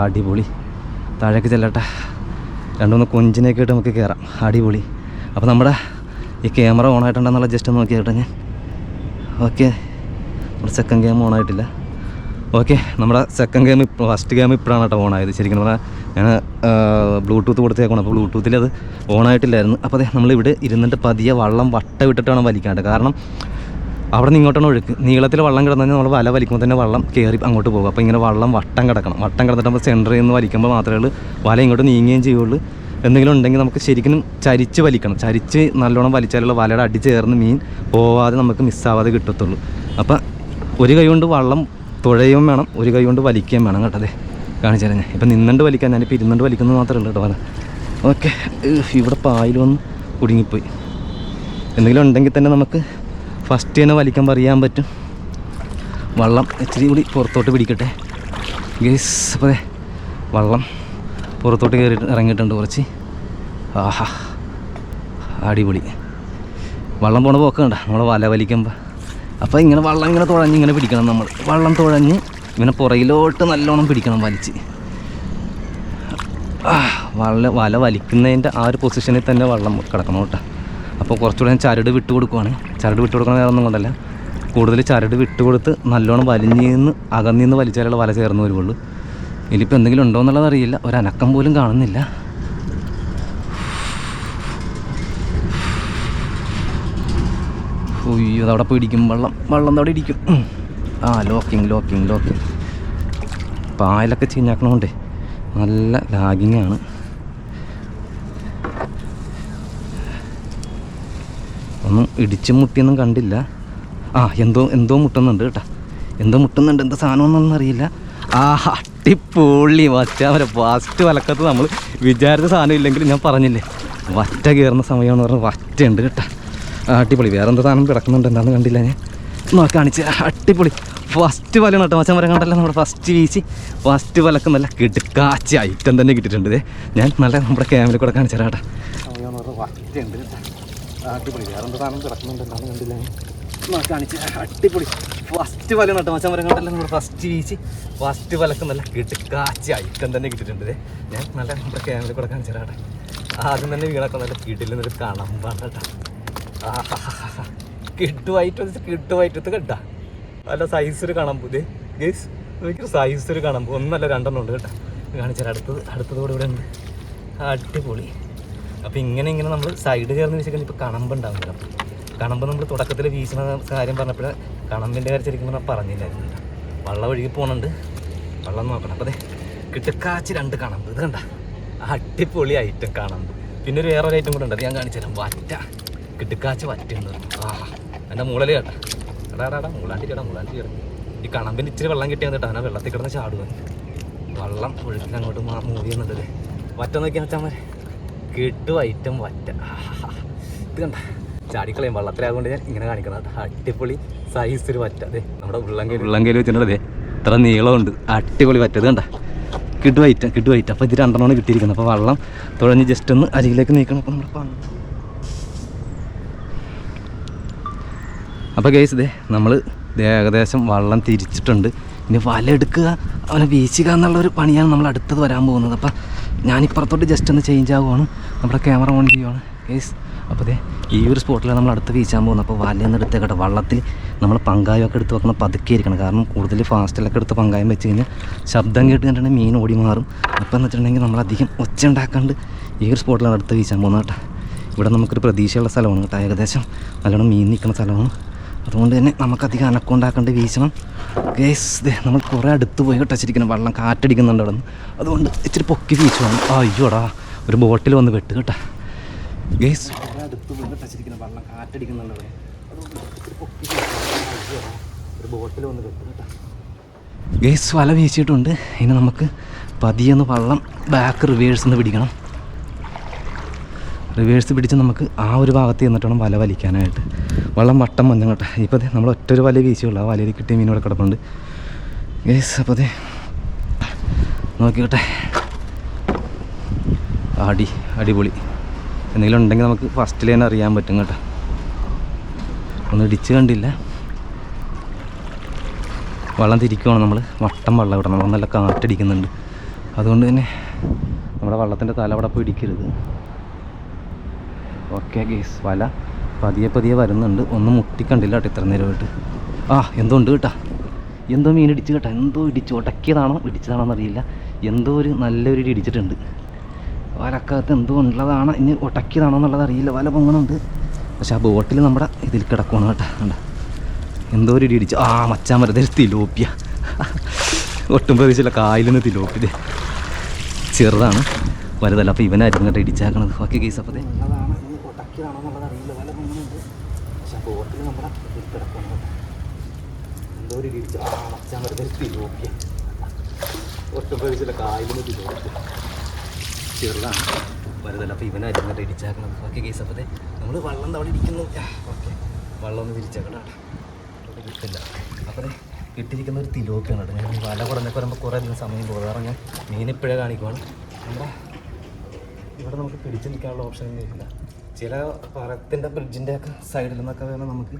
അടിപൊളി. താഴേക്ക് ചെല്ലട്ടെ. രണ്ട് മൂന്ന് കൊഞ്ചിനെയൊക്കെ ആയിട്ട് നമുക്ക് കയറാം അടിപൊളി. അപ്പോൾ നമ്മുടെ ഈ ക്യാമറ ഓൺ ആയിട്ടുണ്ടെന്നുള്ള ജസ്റ്റ് നോക്കി കേട്ടോ ഞാൻ. ഓക്കെ നമ്മുടെ സെക്കൻഡ് ഗെയിം ഓൺ ആയിട്ടില്ല. ഓക്കെ നമ്മുടെ സെക്കൻഡ് ഗെയിം ഇപ്പോൾ ഫസ്റ്റ് ഗെയിം ഇപ്പോഴാണ് കേട്ടോ ഓൺ ആയത്. ശരിക്കും പറഞ്ഞാൽ ഞാൻ ബ്ലൂടൂത്ത് കൊടുത്തേക്കണം അപ്പോൾ ബ്ലൂടൂത്തിൽ അത് ഓൺ ആയിട്ടില്ലായിരുന്നു. അപ്പോൾ അതെ നമ്മളിവിടെ ഇരുന്നിട്ട് പതിയെ വള്ളം വട്ട വിട്ടിട്ടാണ് വലിക്കാണ്ട് കാരണം അവിടെ നിന്ന് ഇങ്ങോട്ടാണ് ഒഴുക്ക്. നീളത്തിൽ വള്ളം കിടന്നു നമ്മൾ വല വലിക്കുമ്പോൾ തന്നെ വള്ളം കയറി അങ്ങോട്ട് പോകും. അപ്പോൾ ഇങ്ങനെ വള്ളം വട്ടം കിടക്കണം. വട്ടം കിടന്നിട്ട് നമ്മൾ സെന്ററിൽ നിന്ന് വലിക്കുമ്പോൾ മാത്രമേ വല ഇങ്ങോട്ട് നീങ്ങുകയും ചെയ്യുള്ളൂ. എന്തെങ്കിലും ഉണ്ടെങ്കിൽ നമുക്ക് ശരിക്കും ചരിച്ച് വലിക്കണം. ചരിച്ച് നല്ലോണം വലിച്ചാലുള്ള വലയുടെ അടി ചേർന്ന് മീൻ പോവാതെ നമുക്ക് മിസ്സാവാതെ കിട്ടത്തുള്ളൂ. അപ്പം ഒരു കൈ കൊണ്ട് വള്ളം തുഴയും വേണം ഒരു കൈ കൊണ്ട് വലിക്കുകയും വേണം കേട്ടതേ കാണിച്ചു തരാം ഞാൻ. ഇപ്പം നിന്നുകൊണ്ട് വലിക്കാൻ ഞാനിപ്പോൾ ഇരുന്നുകൊണ്ട് വലിക്കുന്നത് മാത്രമേ ഉള്ളൂ കേട്ടോ വല. ഓക്കെ ഇവിടെ പായിൽ വന്ന് കുടുങ്ങിപ്പോയി. എന്തെങ്കിലും ഉണ്ടെങ്കിൽ തന്നെ നമുക്ക് ഫസ്റ്റ് തന്നെ വലിക്കാൻ പറയാൻ പറ്റും. വള്ളം ഇച്ചിരി കൂടി പുറത്തോട്ട് പിടിക്കട്ടെ. ഗേസ് അപ്പോൾ വള്ളം. പുറത്തോട്ട് കയറി ഇറങ്ങിയിട്ടുണ്ട് കുറച്ച്. ആഹാ അടിപൊളി. വള്ളം പോണ പോക്ക് കണ്ട വല വലിക്കുമ്പോൾ അപ്പോൾ ഇങ്ങനെ വള്ളം ഇങ്ങനെ തുഴഞ്ഞ് ഇങ്ങനെ പിടിക്കണം നമ്മൾ വള്ളം തുഴഞ്ഞ് ഇങ്ങനെ പുറയിലോട്ട് നല്ലോണം പിടിക്കണം വലിച്ച്. വല വല വലിക്കുന്നതിന്റെ ആ ഒരു പൊസിഷനിൽ തന്നെ വള്ളം കിടക്കണം കേട്ടോ. അപ്പോൾ കുറച്ചുകൂടെ ഞാൻ ചരട് വിട്ട് കൊടുക്കുവാണ്. ചരട് വിട്ട് കൊടുക്കണ വേറെ ഒന്നും കൊണ്ടല്ല. കൂടുതൽ ചരട് വിട്ട് കൊടുത്ത് നല്ലോണം വലിഞ്ഞ് നിന്ന് അകന്നിന്ന് വലിച്ചാലുള്ള വല ചേർന്ന് വരുവുള്ളൂ. ഇതിലിപ്പോൾ എന്തെങ്കിലും ഉണ്ടോ എന്നുള്ളത് അറിയില്ല. ഒരനക്കം പോലും കാണുന്നില്ല. ഉയ്യോ അതവിടെ പോയി ഇടിക്കും വെള്ളം വെള്ളം അവിടെ ഇടിക്കും ആ ലോക്കിങ് ലോക്കിങ് ലോക്കിങ് പായലൊക്കെ ചീഞ്ഞാക്കണോണ്ടേ. നല്ല ലാഗിങ് ആണ്. ഒന്നും ഇടിച്ച് മുട്ടിയൊന്നും കണ്ടില്ല. ആ എന്തോ എന്തോ മുട്ടുന്നുണ്ട് കേട്ടോ. എന്തോ മുട്ടുന്നുണ്ട് എന്താ സാധനമൊന്നും അറിയില്ല. ആ വറ്റ വറ്റാവരെ ഫസ്റ്റ് വലക്കത്ത് നമ്മൾ വിചാരിച്ച സാധനം ഇല്ലെങ്കിൽ ഞാൻ പറഞ്ഞില്ലേ? വറ്റ കയറുന്ന സമയമെന്ന് പറഞ്ഞാൽ വറ്റുണ്ട് കേട്ടോ. അടിപൊളി. വേറെ എന്താ സാധനം കിടക്കുന്നുണ്ട്? എന്താണെന്ന് കണ്ടില്ല ഞാൻ. നോക്കി കാണിച്ച്. അടിപൊളി. ഫസ്റ്റ് വലയാണ് കേട്ടോ. മച്ചാൻ വരെ കണ്ടല്ലോ നമ്മുടെ ഫസ്റ്റ് വീശി. ഫസ്റ്റ് വലക്ക് നല്ല കിടുക്കാച്ച ഐറ്റം തന്നെ കിട്ടിയിട്ടുണ്ട്. ഞാൻ നല്ല നമ്മുടെ ക്യാമറയിൽ കൂടെ കാണിച്ചു തരാം കേട്ടോ. സമയമെന്ന് അടിപൊളി. വേറെ എന്താ സാധനം കിടക്കുന്നുണ്ട്? എന്താണെന്ന് കണ്ടില്ല കാണിച്ച്. അടിപൊളി. ഫസ്റ്റ് വല കേട്ടോ. മച്ചാൻ മരങ്ങളെല്ലാം നമ്മുടെ ഫസ്റ്റ് വീശി ഫസ്റ്റ് വലക്ക് നല്ല കിടുക്കാച്ച ഐറ്റം തന്നെ കിട്ടിയിട്ടുണ്ട്. ഞാൻ നല്ല നമ്മുടെ ക്യാമറയിൽ കൂടെ കാണിച്ചു കേട്ടോ. ആദ്യം തന്നെ വീണൊക്കെ നല്ല കിട്ടില്ലെന്നൊരു കാണാൻ കേട്ടോ. ആഹാഹാഹാ. കിട്ടുമായിട്ട് കിട്ടുമായിട്ട് കേട്ടാ നല്ല സൈസ് ഒരു കാണാൻ പുതിയ ഗേസ് എനിക്ക് സൈസ് ഒരു കാണാൻ പോകും ഒന്നല്ല രണ്ടെണ്ണം ഉണ്ട് കേട്ടോ. കാണിച്ചാൽ അടുത്തത് അടുത്തതോടെ ഇവിടെ ഉണ്ട്. അടിപൊളി. അപ്പോൾ ഇങ്ങനെ ഇങ്ങനെ നമ്മൾ സൈഡ് കയറുന്ന വെച്ചാൽ ഇപ്പോൾ കണമ്പ് ഉണ്ടാവില്ല കണമ്പ് നമ്മൾ തുടക്കത്തിൽ വീശുന്ന കാര്യം പറഞ്ഞപ്പോൾ കണമ്പിന്റെ കാര്യം ശരിക്കും പറഞ്ഞാൽ പറഞ്ഞില്ലായിരുന്നു. വള്ളം ഒഴുകി പോകുന്നുണ്ട് വെള്ളം നോക്കണം. അപ്പോൾ അതെ കിട്ടക്കാച്ച് രണ്ട് കണമ്പ്. ഇത് കണ്ട? അടിപൊളി ഐറ്റം കണമ്പ്. പിന്നെ ഒരു വേറൊരു ഐറ്റം കൂടെ ഉണ്ട്. അത് ഞാൻ കാണിച്ചു തരാം. വറ്റ. കിട്ടക്കാച്ച് വറ്റുണ്ട് ആ എന്റെ മൂളൽ കേട്ടാ. എടാ എടാ മൂളാണ്ടി ചേട്ടാ മൂളാണ്ടി ചേട്ടാ ഈ കണമ്പിന് ഇച്ചിരി വെള്ളം കിട്ടിയാൽ കേട്ടോ. ആ വെള്ളത്തിൽ കിടന്ന് ചാടുക വെള്ളം ഒഴുക്കിന് അങ്ങോട്ട് മൂവ് ചെയ്യുന്നുണ്ടല്ലേ വറ്റ നോക്കിയാൽ വെച്ചാൽ മതി. കിട്ടു ഐറ്റം വറ്റ. ഇത് കണ്ട? ചാടിക്കളയും വള്ളത്തിലായതുകൊണ്ട് ഞാൻ ഇങ്ങനെ കാണിക്കണം. അടിപൊളി സൈസ് ഒരു വറ്റ. അതെ നമ്മുടെ ഉള്ളങ്കയിൽ ഉള്ളങ്കയിൽ വെച്ചിട്ടുണ്ട് അതെ ഇത്ര നീളമുണ്ട്. അടിപൊളി വറ്റത് കണ്ട? കിട്ടു ഐറ്റം കിട്ടു ഐറ്റം അപ്പോൾ ഇത് രണ്ടെണ്ണമാണ് കിട്ടിയിരിക്കുന്നത്. അപ്പോൾ വള്ളം തുഴഞ്ഞ് ജസ്റ്റ് ഒന്ന് അരികിലേക്ക് നീക്കണം. അപ്പോൾ പങ്ക് അപ്പോൾ കേസ് ഇതേ നമ്മൾ ഏകദേശം വള്ളം തിരിച്ചിട്ടുണ്ട്. ഇനി വല എടുക്കുക അവനെ വീശുക എന്നുള്ളൊരു പണിയാണ് നമ്മൾ അടുത്തത് വരാൻ പോകുന്നത്. അപ്പോൾ ഞാനിപ്പുറത്തോട്ട് ജസ്റ്റ് ഒന്ന് ചേഞ്ച് ആവുകയാണ് നമ്മുടെ ക്യാമറ ഓൺ ചെയ്യുവാണ്. കേസ് അപ്പോൾ അതെ ഈ ഒരു സ്പോട്ടിലാണ് നമ്മൾ അടുത്ത് വീശാൻ പോകുന്നത് അപ്പോൾ വലയൊന്നും എടുത്തേക്കട്ടെ വള്ളത്തിൽ നമ്മൾ പങ്കായമൊക്കെ എടുത്ത് വെക്കണം പതുക്കെ ഇരിക്കണം കാരണം കൂടുതൽ ഫാസ്റ്റിലൊക്കെ എടുത്ത് പങ്കായം വെച്ച് കഴിഞ്ഞാൽ ശബ്ദം കേട്ട് കണ്ടിട്ടുണ്ടെങ്കിൽ മീൻ ഓടി മാറും. അപ്പോൾ എന്ന് വെച്ചിട്ടുണ്ടെങ്കിൽ നമ്മളധികം ഒച്ച ഉണ്ടാക്കാണ്ട് ഈ ഒരു സ്പോട്ടിലാണ് അടുത്ത് വീശാൻ പോകുന്നത് കേട്ടോ. ഇവിടെ നമുക്കൊരു പ്രതീക്ഷയുള്ള സ്ഥലമാണ് കേട്ടോ. ഏകദേശം നല്ലോണം മീൻ നിൽക്കുന്ന സ്ഥലമാണ്. അതുകൊണ്ട് തന്നെ നമുക്കധികം അനക്കം ഉണ്ടാക്കേണ്ട വീശണം. ഗേസ് നമ്മൾ കുറേ അടുത്ത് പോയി ടച്ചിരിക്കണം വെള്ളം കാറ്റടിക്കുന്നുണ്ട് അവിടെ നിന്ന് അതുകൊണ്ട് ഇച്ചിരി പൊക്കി വീശുവാണ്. അയ്യോടാ ഒരു ബോട്ടിൽ വന്ന് വെട്ട് കേട്ടോ. ഗേസ് കുറേ അടുത്ത് തച്ചിരിക്കുന്ന വെള്ളം കാറ്റടിക്കുന്നുണ്ട്. ഒരു ബോട്ടിൽ വന്ന് കിട്ടും കേട്ടാ. ഗേസ് വല വീശിയിട്ടുണ്ട്. ഇനി നമുക്ക് പതിയെന്ന് വള്ളം ബാക്ക് റിവേഴ്സ് എന്ന് പിടിക്കണം. റിവേഴ്സ് പിടിച്ച് നമുക്ക് ആ ഒരു ഭാഗത്ത് ചെന്നിട്ട് വേണം വല വലിക്കാനായിട്ട്. വള്ളം വട്ടം വന്നു കേട്ടോ. ഇപ്പോൾ നമ്മൾ ഒറ്റ ഒരു വല വീശിയുള്ളൂ. ആ വലയിൽ കിട്ടിയ മീനോടെ കിടപ്പുണ്ട്. ഗേസ് അപ്പോൾ അതെ നോക്കിക്കോട്ടെ. അടി അടിപൊളി. എന്തെങ്കിലും ഉണ്ടെങ്കിൽ നമുക്ക് ഫസ്റ്റിൽ തന്നെ അറിയാൻ പറ്റും കേട്ടോ. ഒന്ന് ഇടിച്ച് കണ്ടില്ല. വെള്ളം തിരിക്കുവാണ് നമ്മൾ വട്ടം വെള്ളം ഇവിടെ നമ്മൾ നല്ല കാറ്റടിക്കുന്നുണ്ട്. അതുകൊണ്ട് തന്നെ നമ്മുടെ വള്ളത്തിന്റെ തല അവിടെ പോയി ഇടിക്കരുത്. ഓക്കെ ഗേസ് വല പതിയെ പതിയെ വരുന്നുണ്ട്. ഒന്ന് മുട്ടിക്കണ്ടില്ല കേട്ടോ ഇത്ര നേരമായിട്ട്. ആ എന്തോ ഉണ്ട് കേട്ടാ. എന്തോ മീൻ ഇടിച്ച് കേട്ടോ. എന്തോ ഇടിച്ച് ഉടക്കിയതാണോ ഇടിച്ചതാണോ എന്നറിയില്ല. എന്തോ ഒരു നല്ലൊരു ഇടി ഇടിച്ചിട്ടുണ്ട്. വലക്കകത്ത് എന്തോ ഉള്ളതാണ് ഇനി ഒട്ടക്കിയതാണോ എന്നുള്ളത് അറിയില്ല. വല പൊങ്ങണുണ്ട് പക്ഷെ ആ ബോട്ടിൽ നമ്മുടെ ഇതിൽ കിടക്കണം കേട്ടോ. കണ്ട? എന്തോ ഒരു ഇടി ഇടിച്ച്. ആ മച്ചാൻ വെറുതെ തിലോപ്പിയ. ഒട്ടും പ്രതീക്ഷയില്ല. കായലിൽ നിന്ന് തിലോപ്പിയത് ചെറുതാണ്. വലുതല്ല. അപ്പോൾ ഇവനായിരുന്നു കേട്ടോ ഇടിച്ചാക്കണത്. ബാക്കി കേസ് അപ്പോൾ ദേ. എന്തോ ഒരു ഇടി ഇടിച്ച്. ആ മച്ചാൻ വെറുതെ ഒരു തിലോപ്പിയ. ഒട്ടും പ്രതീക്ഷയില്ല. കായലിൽ നിന്ന് തിലോപ്പിയ. ചെറുതാണ് വലുതല്ല അപ്പോൾ ഇവനായിരുന്നു കേട്ടോ ഇടിച്ചാക്കണത്. ഓക്കെ കേസ് അപ്പോൾ നമ്മൾ വള്ളം തവണ ഇരിക്കുന്നു ഓക്കെ വള്ളം ഒന്ന് തിരിച്ചേക്കണം കിട്ടില്ല. അപ്പോൾ കിട്ടിയിരിക്കുന്ന ഒരു തിലോക്കാണ് കേട്ടോ. ഞാൻ വല കുറഞ്ഞൊക്കെ വരുമ്പോൾ കുറേ അധികം സമയം പോകാറ് ഞാൻ മീനിപ്പോഴേ കാണിക്കുവാണ്. നമ്മുടെ ഇവിടെ നമുക്ക് പിടിച്ചു നിൽക്കാനുള്ള ഓപ്ഷൻ ഇല്ല. ചില പറത്തിന്റെ ബ്രിഡ്ജിന്റെ ഒക്കെ സൈഡിൽ നിന്നൊക്കെ വേണം നമുക്ക്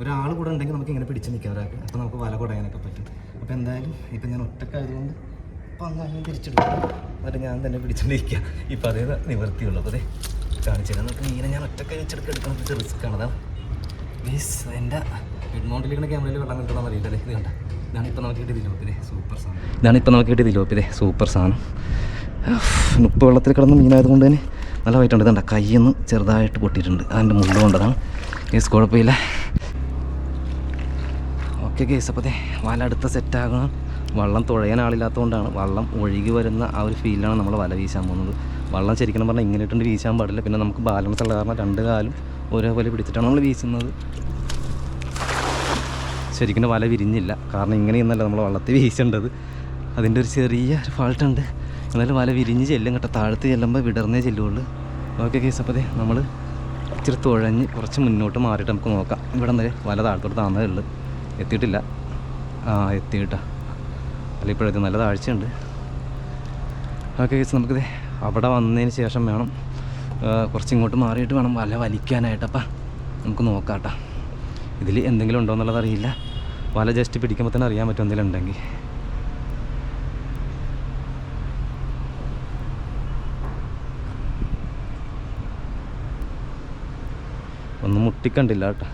ഒരാൾ കൂടെ ഉണ്ടെങ്കിൽ നമുക്ക് ഇങ്ങനെ പിടിച്ചു നിൽക്കാം ഒരാൾക്ക്. അപ്പോൾ നമുക്ക് വല കുടയാനൊക്കെ പറ്റും. അപ്പോൾ എന്തായാലും ഇപ്പം ഞാൻ ഒറ്റക്കായതുകൊണ്ട് അപ്പം അങ്ങനെ തിരിച്ചിടും. എന്നിട്ട് ഞാൻ തന്നെ പിടിച്ചോണ്ടിരിക്കുക ഇപ്പം അതേ നിവൃത്തിയുള്ളൂ അതെ കാണിച്ചു തരാം. നമുക്ക് ഇങ്ങനെ ഞാൻ ഒറ്റക്കായി വെച്ചെടുത്ത് ഇത് റിസ്ക് ആണ്. അതാണ്. ഗൈസ് എന്റെ ഹെഡ്മൗണ്ടിലിരിക്കുന്ന ക്യാമറയിൽ വെള്ളം കിട്ടണമെന്ന് അറിയില്ല ഇത് കണ്ട. ഇതാണ് നമുക്ക് കിട്ടിയ സൂപ്പർ സാധനം. ഇതാണ് നമുക്ക് കിട്ടിയ ദിലോപ്പിതെ സൂപ്പർ സാധനം. ഉപ്പ് വെള്ളത്തിൽ കിടന്ന് മീനായതുകൊണ്ട് തന്നെ നല്ല വൈറ്റുണ്ട് ഇതണ്ട. കയ്യിൽ ചെറുതായിട്ട് പൊട്ടിയിട്ടുണ്ട്. അതിന്റെ മുള്ളു കൊണ്ടതാണ്. കേസ് കുഴപ്പമില്ല. ഓക്കെ കേസ് അപ്പോൾ അതെ വല അടുത്ത സെറ്റാകണം വള്ളം തുഴയാൻ ആളില്ലാത്തതുകൊണ്ടാണ് വള്ളം ഒഴുകി വരുന്ന ആ ഒരു ഫീലാണ് നമ്മൾ വല വീശാൻ പോകുന്നത്. വള്ളം ശരിക്കും പറഞ്ഞാൽ ഇങ്ങനെ ഇട്ടുണ്ട് വീശാൻ പാടില്ല. പിന്നെ നമുക്ക് ബാലൻസ് ഉള്ള കാരണം രണ്ട് കാലും ഒരേപോലെ പിടിച്ചിട്ടാണ് നമ്മൾ വീശുന്നത്. ശരിക്കും വല വിരിഞ്ഞില്ല. കാരണം ഇങ്ങനെയൊന്നല്ല നമ്മൾ വള്ളത്തിൽ വീശേണ്ടത്. അതിന്റെ ഒരു ചെറിയ ഫാൾട്ടുണ്ട് എന്നാലും വല വിരിഞ്ഞ് ചെല്ലും കേട്ടോ. താഴത്ത് ചെല്ലുമ്പോൾ വിടർന്നേ ചെല്ലുള്ളൂ. ഓക്കെ കേസ് അപ്പോൾ നമ്മൾ ഇച്ചിരി തുഴഞ്ഞ് കുറച്ച് മുന്നോട്ട് മാറിയിട്ട് നമുക്ക് നോക്കാം. ഇവിടെ നിന്ന് വല താഴത്തോട്ട് താന്നതേ ഉള്ളൂ. എത്തിയിട്ടില്ല. ആ എത്തിയിട്ടാ. അല്ല ഇപ്പോഴത്തെ നല്ല താഴ്ചയുണ്ട്. ഓക്കെ കേസ് നമുക്കിത് അവിടെ വന്നതിന് ശേഷം വേണം കുറച്ചിങ്ങോട്ട് മാറിയിട്ട് വേണം വല വലിക്കാനായിട്ട്. അപ്പം നമുക്ക് നോക്കാം കേട്ടോ ഇതിൽ എന്തെങ്കിലും ഉണ്ടോ എന്നുള്ളത് അറിയില്ല. വല ജസ്റ്റ് പിടിക്കുമ്പോൾ തന്നെ അറിയാൻ പറ്റും എന്തെങ്കിലും ഉണ്ടെങ്കിൽ. ഒന്നും മുട്ടിക്കണ്ടില്ല കേട്ടോ.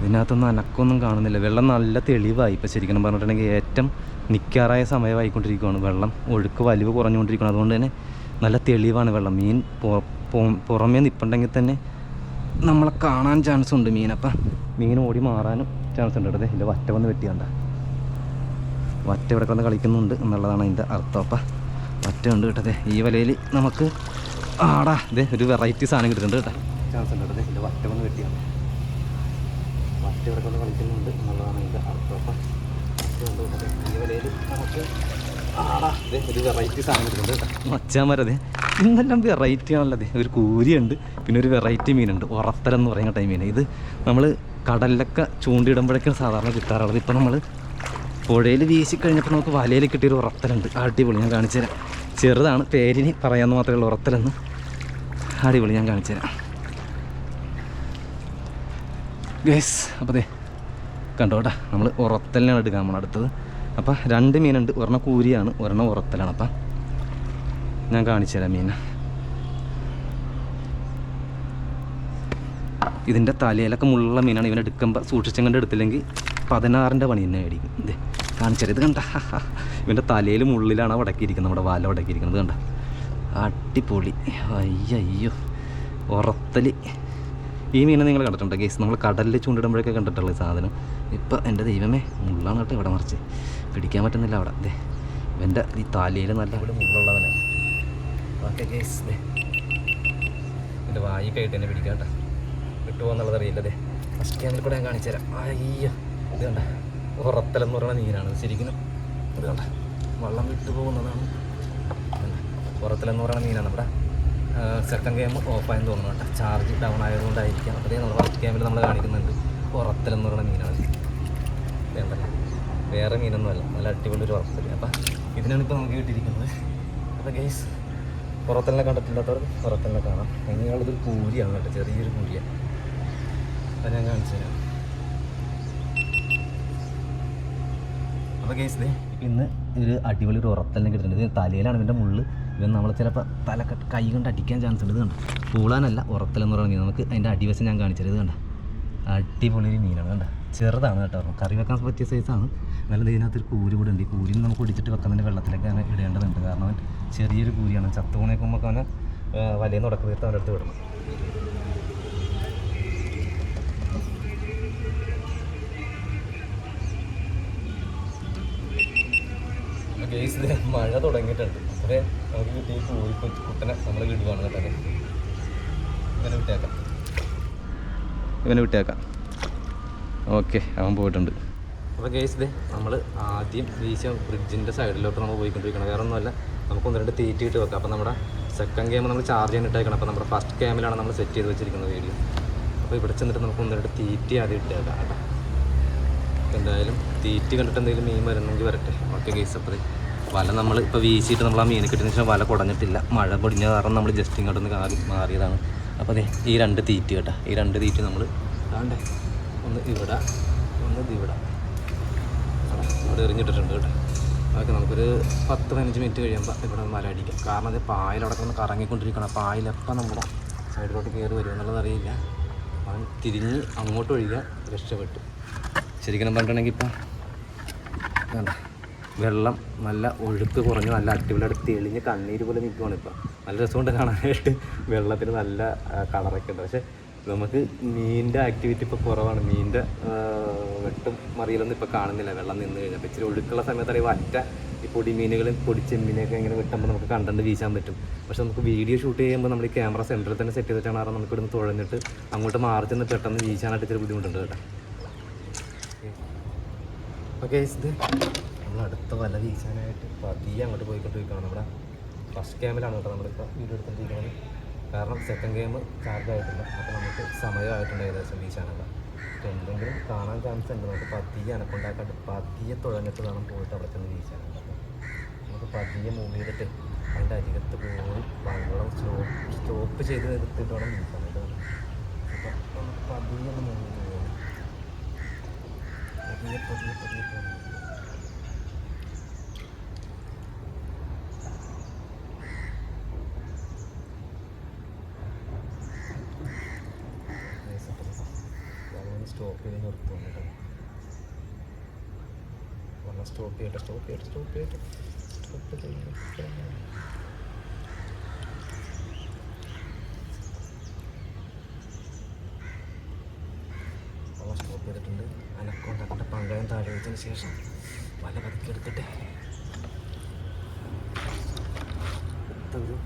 ഇതിനകത്തൊന്നും അനക്കൊന്നും കാണുന്നില്ല. വെള്ളം നല്ല തെളിവായി. ഇപ്പോൾ ശരിക്കും പറഞ്ഞിട്ടുണ്ടെങ്കിൽ ഏറ്റവും നിൽക്കാറായ സമയമായിക്കൊണ്ടിരിക്കുകയാണ് വെള്ളം. ഒഴുക്ക് വലിവ് കുറഞ്ഞുകൊണ്ടിരിക്കുകയാണ് അതുകൊണ്ട് തന്നെ നല്ല തെളിവാണ് വെള്ളം. മീൻ പുറമേ നിൽപ്പുണ്ടെങ്കിൽ തന്നെ നമ്മളെ കാണാൻ ചാൻസ് ഉണ്ട് മീൻ. അപ്പം മീൻ ഓടി മാറാനും ചാൻസ് ഉണ്ട്. അതെ ഇല്ല വറ്റ വന്ന് വെട്ടിയാണ്ട വറ്റ ഇവിടെ കിടന്ന് കളിക്കുന്നുണ്ട് എന്നുള്ളതാണ് അതിന്റെ അർത്ഥം. അപ്പം വറ്റ ഉണ്ട് കേട്ടതെ ഈ വലയിൽ നമുക്ക് ആടാ. ഇതേ ഒരു വെറൈറ്റി സാധനം കിട്ടുന്നുണ്ട് കേട്ടോ. ചാൻസ് ഉണ്ട് അതെ ഇല്ല വറ്റ വന്ന് വെട്ടിയാണ്ട ഇവിടെ കിടന്ന് കളിക്കുന്നുണ്ട് എന്നുള്ളതാണ് എന്റെ അർത്ഥം ഒരു ഇന്നെല്ലാം വെറൈറ്റി ആണല്ലേ ഒരു കൂരിയുണ്ട് പിന്നെ ഒരു വെറൈറ്റി മീനുണ്ട്. ഉറത്തരം എന്ന് പറയുന്ന ടൈം മീൻ ഇത് നമ്മൾ കടലിലൊക്കെ ചൂണ്ടിയിടുമ്പോഴേക്കും സാധാരണ കിട്ടാറുള്ളത്. ഇപ്പം നമ്മൾ പുഴയിൽ വീശി കഴിഞ്ഞപ്പോൾ നമുക്ക് വലയിൽ കിട്ടിയൊരു ഉറത്തലുണ്ട് അടിപൊളി ഞാൻ കാണിച്ചു തരാം ചെറുതാണ് പേരിന് പറയാമെന്ന് മാത്രമേ ഉള്ളൂ ഉറത്തലെന്ന് അടിപൊളി ഞാൻ കാണിച്ചു തരാം ഗേസ് അപ്പോൾ കണ്ടോ കണ്ടോട്ടാ നമ്മൾ ഉറത്തലിനാണ് എടുക്കാൻ നമ്മൾ അടുത്തത്. അപ്പം രണ്ട് മീനുണ്ട്. ഒരെണ്ണം കൂരിയാണ് ഒരെണ്ണം ഉറത്തലാണ്. അപ്പം ഞാൻ കാണിച്ചു തരാം മീന. ഇതിന്റെ തലയിലൊക്കെ മുള്ള മീനാണ്. ഇവനെ എടുക്കുമ്പോൾ സൂക്ഷിച്ചും കണ്ട് എടുത്തില്ലെങ്കിൽ പതിനാറിന്റെ പണി തന്നെ ആയിരിക്കും. ഇതേ കാണിച്ചാൽ ഇത് കണ്ട? ഇവന്റെ തലയിൽ മുള്ളിലാണ് വടക്കിയിരിക്കുന്നത് നമ്മുടെ വാല വടക്കിയിരിക്കുന്നത് കണ്ട? അടിപൊളി. അയ്യോ ഉറത്തൽ ഈ മീനെ നിങ്ങൾ കണ്ടിട്ടുണ്ടോ? ഗേസ് നമ്മൾ കടലിൽ ചൂണ്ടിടുമ്പോഴൊക്കെ കണ്ടിട്ടുള്ള സാധനം. ഇപ്പം എന്റെ ദൈവമേ മുള്ളാണ് കേട്ടോ ഇവിടെ മറിച്ച്. പിടിക്കാൻ പറ്റുന്നില്ല അവിടെ. അതെ ഇവന്റെ ഈ താലിയിൽ നല്ല ഇവിടെ മുള്ളുള്ളവനെ. ഓക്കെ ഗേസ് ദേ. എന്റെ വായിക്കായിട്ട് എന്നെ പിടിക്കാം കേട്ടോ. വിട്ടുപോകുന്നുള്ളത് അറിയില്ല അതെ ഫസ്റ്റ് ക്യാമിൽ കൂടെ ഞാൻ കാണിച്ചു തരാം അയ്യോ ഇത് കണ്ട. ഉറത്തലെന്ന് പറയുന്ന മീനാണ് ശരിക്കും. ഇത് കണ്ട. വെള്ളം വിട്ടു പോകുന്നതാണ്. ഉറത്തലെന്ന് പറയുന്ന മീനാണ് നമ്മുടെ സെക്കൻഡ് ഗെയിം ഓഫായെന്ന് തോന്നുന്നു കേട്ടോ. ചാർജ് ഡൗൺ ആയതുകൊണ്ടായിരിക്കാം. അതേ നമ്മൾ ഫസ്റ്റ് ഗെയിമിൽ നമ്മൾ കാണിക്കുന്നുണ്ട്. ഉറത്തലെന്ന് പറയുന്ന മീനാണ്. വേണ്ടല്ലേ വേറെ മീനൊന്നുമല്ല നല്ല അടിപൊളി ഒരു ഉറത്തൽ അപ്പം ഇതിനാണ് ഇപ്പോൾ നമുക്ക് കിട്ടിയിരിക്കുന്നത്. അപ്പോൾ ഗെയ്സ് പുറത്തെല്ലാം കണ്ടിട്ടില്ലാത്തവർ പുറത്തെല്ലാം കാണാം. എങ്ങനെയുള്ളതൊരു കൂലിയാണ് കേട്ടോ. ചെറിയൊരു കൂലിയാണ് അപ്പം ഞാൻ കാണിച്ചു തരാം. അപ്പോൾ കേസ് ഇന്ന് ഒരു അടിപൊളി ഒരു ഉറത്തെല്ലാം കിട്ടുന്നുണ്ട് ഇത് തലയിലാണ്. ഇതിന്റെ മുള്ള് ഇവൻ നമ്മൾ ചിലപ്പോൾ തല കൈ കൊണ്ട് അടിക്കാൻ ചാൻസ് ഉണ്ട് കണ്ട? പൂളാനല്ല ഉറത്തലെന്ന് പറഞ്ഞു നമുക്ക് അതിന്റെ അടിവശം ഞാൻ കാണിച്ചത് ഇത് കണ്ട? അടിപൊളി മീനാണ്. കണ്ട? ചെറുതാണ് കേട്ടോ. കറി വെക്കാൻ പറ്റിയ സൈസാണ് എന്നാലും ഇതിനകത്ത് ഒരു കൂരി കൂടെ ഉണ്ട്. ഈ കൂരി നമുക്ക് ഒടിച്ചിട്ട് വെക്കുന്നതിന്റെ വെള്ളത്തിലൊക്കെ ഇടേണ്ടതുണ്ട്. കാരണം അവൻ ചെറിയൊരു കൂരിയാണ്. ചത്തുപോണേക്ക് നമുക്ക് അവനെ വലയിൽ നിന്ന് ഉടക്ക് തീർത്ത് അവന്റെ അടുത്ത് വിടണം. കേസ് മഴ തുടങ്ങിയിട്ടുണ്ട്. അപ്പോഴേ നമുക്ക് കിട്ടിയ കൂരി കുട്ടനെ നമ്മൾ കിട്ടുവാണ് കേട്ടോ ഇവനെ വിട്ടേക്കാം. ഇവനെ വിട്ടേക്കാം. ഓക്കെ അവൻ പോയിട്ടുണ്ട്. അപ്പോൾ കേസ് ഇതേ നമ്മൾ ആദ്യം വീശ ഫ്രിഡ്ജിന്റെ സൈഡിലോട്ട് നമ്മൾ പോയിക്കൊണ്ടിരിക്കണം. വേറെ ഒന്നുമല്ല നമുക്ക് ഒന്ന് രണ്ട് തീറ്റി ഇട്ട് വെക്കാം. അപ്പോൾ നമ്മുടെ സെക്കൻഡ് ഗെയിം നമ്മൾ ചാർജ് ചെയ്യാനിട്ടേക്കണം അപ്പോൾ നമ്മുടെ ഫസ്റ്റ് ഗെയിമിലാണ് നമ്മൾ സെറ്റ് ചെയ്ത് വെച്ചിരിക്കുന്നത് വീഡിയോ അപ്പോൾ ഇവിടെ ചെന്നിട്ട് നമുക്ക് ഒന്ന് രണ്ട് തീറ്റി ആദ്യം ഇട്ടേക്കാം കേട്ടോ. എന്തായാലും തീറ്റി കണ്ടിട്ട് എന്തെങ്കിലും മീൻ വരുന്നെങ്കിൽ വരട്ടെ. ഓക്കെ കേസ് അപ്പോൾ ദേ വല നമ്മൾ ഇപ്പോൾ വീശിയിട്ട് നമ്മൾ ആ മീനെ കിട്ടിയതിന് ശേഷം വല കുടഞ്ഞിട്ടില്ല. മഴ പൊടിഞ്ഞ കാരണം നമ്മൾ ജസ്റ്റ് ഇങ്ങോട്ട് ഒന്ന് കാറി മാറിയതാണ്. അപ്പോൾ അതെ ഈ രണ്ട് തീറ്റ് കേട്ടോ. ഈ രണ്ട് തീറ്റ് നമ്മൾ ആണ്ടേ ഒന്ന് ഇവിടെ ഒന്ന് ഇവിടെ. ഇവിടെ എറിഞ്ഞിട്ടിട്ടുണ്ട് കേട്ടോ. അതൊക്കെ നമുക്കൊരു പത്ത് പതിനഞ്ച് മിനിറ്റ് കഴിയുമ്പോൾ ഇവിടെ വല അടിക്കാം. കാരണം അത് പായലടക്കം ഒന്ന് കറങ്ങിക്കൊണ്ടിരിക്കണം പായലെപ്പം നമ്മുടെ സൈഡിലോട്ട് കയറി വരും എന്നുള്ളതറിയില്ല അവൻ തിരിഞ്ഞ് അങ്ങോട്ട് ഒഴിയാൻ രക്ഷപ്പെട്ടു. ശരിക്കും പറഞ്ഞിട്ടുണ്ടെങ്കിൽ ഇപ്പം വേണ്ട വെള്ളം നല്ല ഒഴുക്ക് കുറഞ്ഞ് നല്ല അടിപൊളിയായിട്ട് തെളിഞ്ഞ് കണ്ണീര് പോലെ നിൽക്കുവാണ് ഇപ്പം. നല്ല രസമുണ്ട് കാണാനായിട്ട്. വെള്ളത്തിന് നല്ല കളറൊക്കെ ഉണ്ട്. പക്ഷേ നമുക്ക് മീനിന്റെ ആക്ടിവിറ്റി ഇപ്പോൾ കുറവാണ്. മീനിന്റെ വെട്ടും മറിയലൊന്നും ഇപ്പോൾ കാണുന്നില്ല. വെള്ളം നിന്ന് കഴിഞ്ഞാൽ ഇച്ചിരി ഒഴുക്കുള്ള സമയത്ത് വറ്റ ഈ പൊടി മീനുകളും പൊടി ചെമ്മീനൊക്കെ ഇങ്ങനെ വെട്ടുമ്പോൾ നമുക്ക് കണ്ടന്റ് വീശാൻ പറ്റും. പക്ഷെ നമുക്ക് വീഡിയോ ഷൂട്ട് ചെയ്യുമ്പോൾ നമ്മൾ ഈ ക്യാമറ സെന്ററിൽ തന്നെ സെറ്റ് ചെയ്തിട്ടാണ് കാരണം നമുക്ക് ഇവിടുന്ന് തുഴഞ്ഞിട്ട് അങ്ങോട്ട് മാറി ചെന്ന് പെട്ടെന്ന് വീശാനായിട്ട് ഇച്ചിരി ബുദ്ധിമുട്ടുണ്ട് കേട്ടോ. ഓക്കെ. ഇത് നമ്മൾ അടുത്ത വല വീശാനായിട്ട് പതിയെ അങ്ങോട്ട് പോയിക്കൊണ്ടിരിക്കുകയാണ്. നമ്മുടെ ഫസ്റ്റ് ഗെയിമിലാണ് കേട്ടോ നമ്മളിപ്പോൾ വീഡിയോ എടുത്തുകൊണ്ടിരിക്കുന്നത്. കാരണം സെക്കൻഡ് ഗെയിം ചാർജ് ആയിട്ടില്ല. അപ്പോൾ നമുക്ക് സമയമായിട്ടുണ്ട് ഏകദേശം വീശാനുള്ള. എന്തെങ്കിലും കാണാൻ ചാൻസ് ഉണ്ട്. നമുക്ക് പതിയെ അനക്കൊണ്ടാക്കാണ്ട് പതിയെ തുഴഞ്ഞിട്ട് വേണം പോയിട്ട് അവിടെ ചെന്ന് വീശാനുണ്ട് നമുക്ക് പതിയെ മൂവ് ചെയ്തിട്ട് അതിന്റെ അരികത്ത് പോയി വെള്ളം സ്റ്റോപ്പ് സ്റ്റോപ്പ് ചെയ്ത് നിർത്തിയിട്ട് വേണം വീശാനായിട്ട് അപ്പോൾ നമുക്ക് പതിയെ ഒന്ന് മൂവ് ചെയ്ത് പോകണം പതിയെ പതിയെ പതിയെ പോകണം സ്റ്റോപ്പ് ചെയ്ത് നിർത്തും കേട്ടോ വെള്ളം സ്റ്റോപ്പ് ചെയ്യട്ടെ സ്റ്റോപ്പ് ചെയ്യട്ടെ സ്റ്റോപ്പ് ചെയ്യട്ടെ. സ്റ്റോപ്പ് ചെയ്യട്ടെ. വെള്ളം സ്റ്റോപ്പ് ചെയ്തിട്ടുണ്ട്. അനക്കൊണ്ടാക്കട്ടെ പങ്കായം താഴെ ശേഷം വല പതുക്കി എടുക്കട്ടെ ഒരു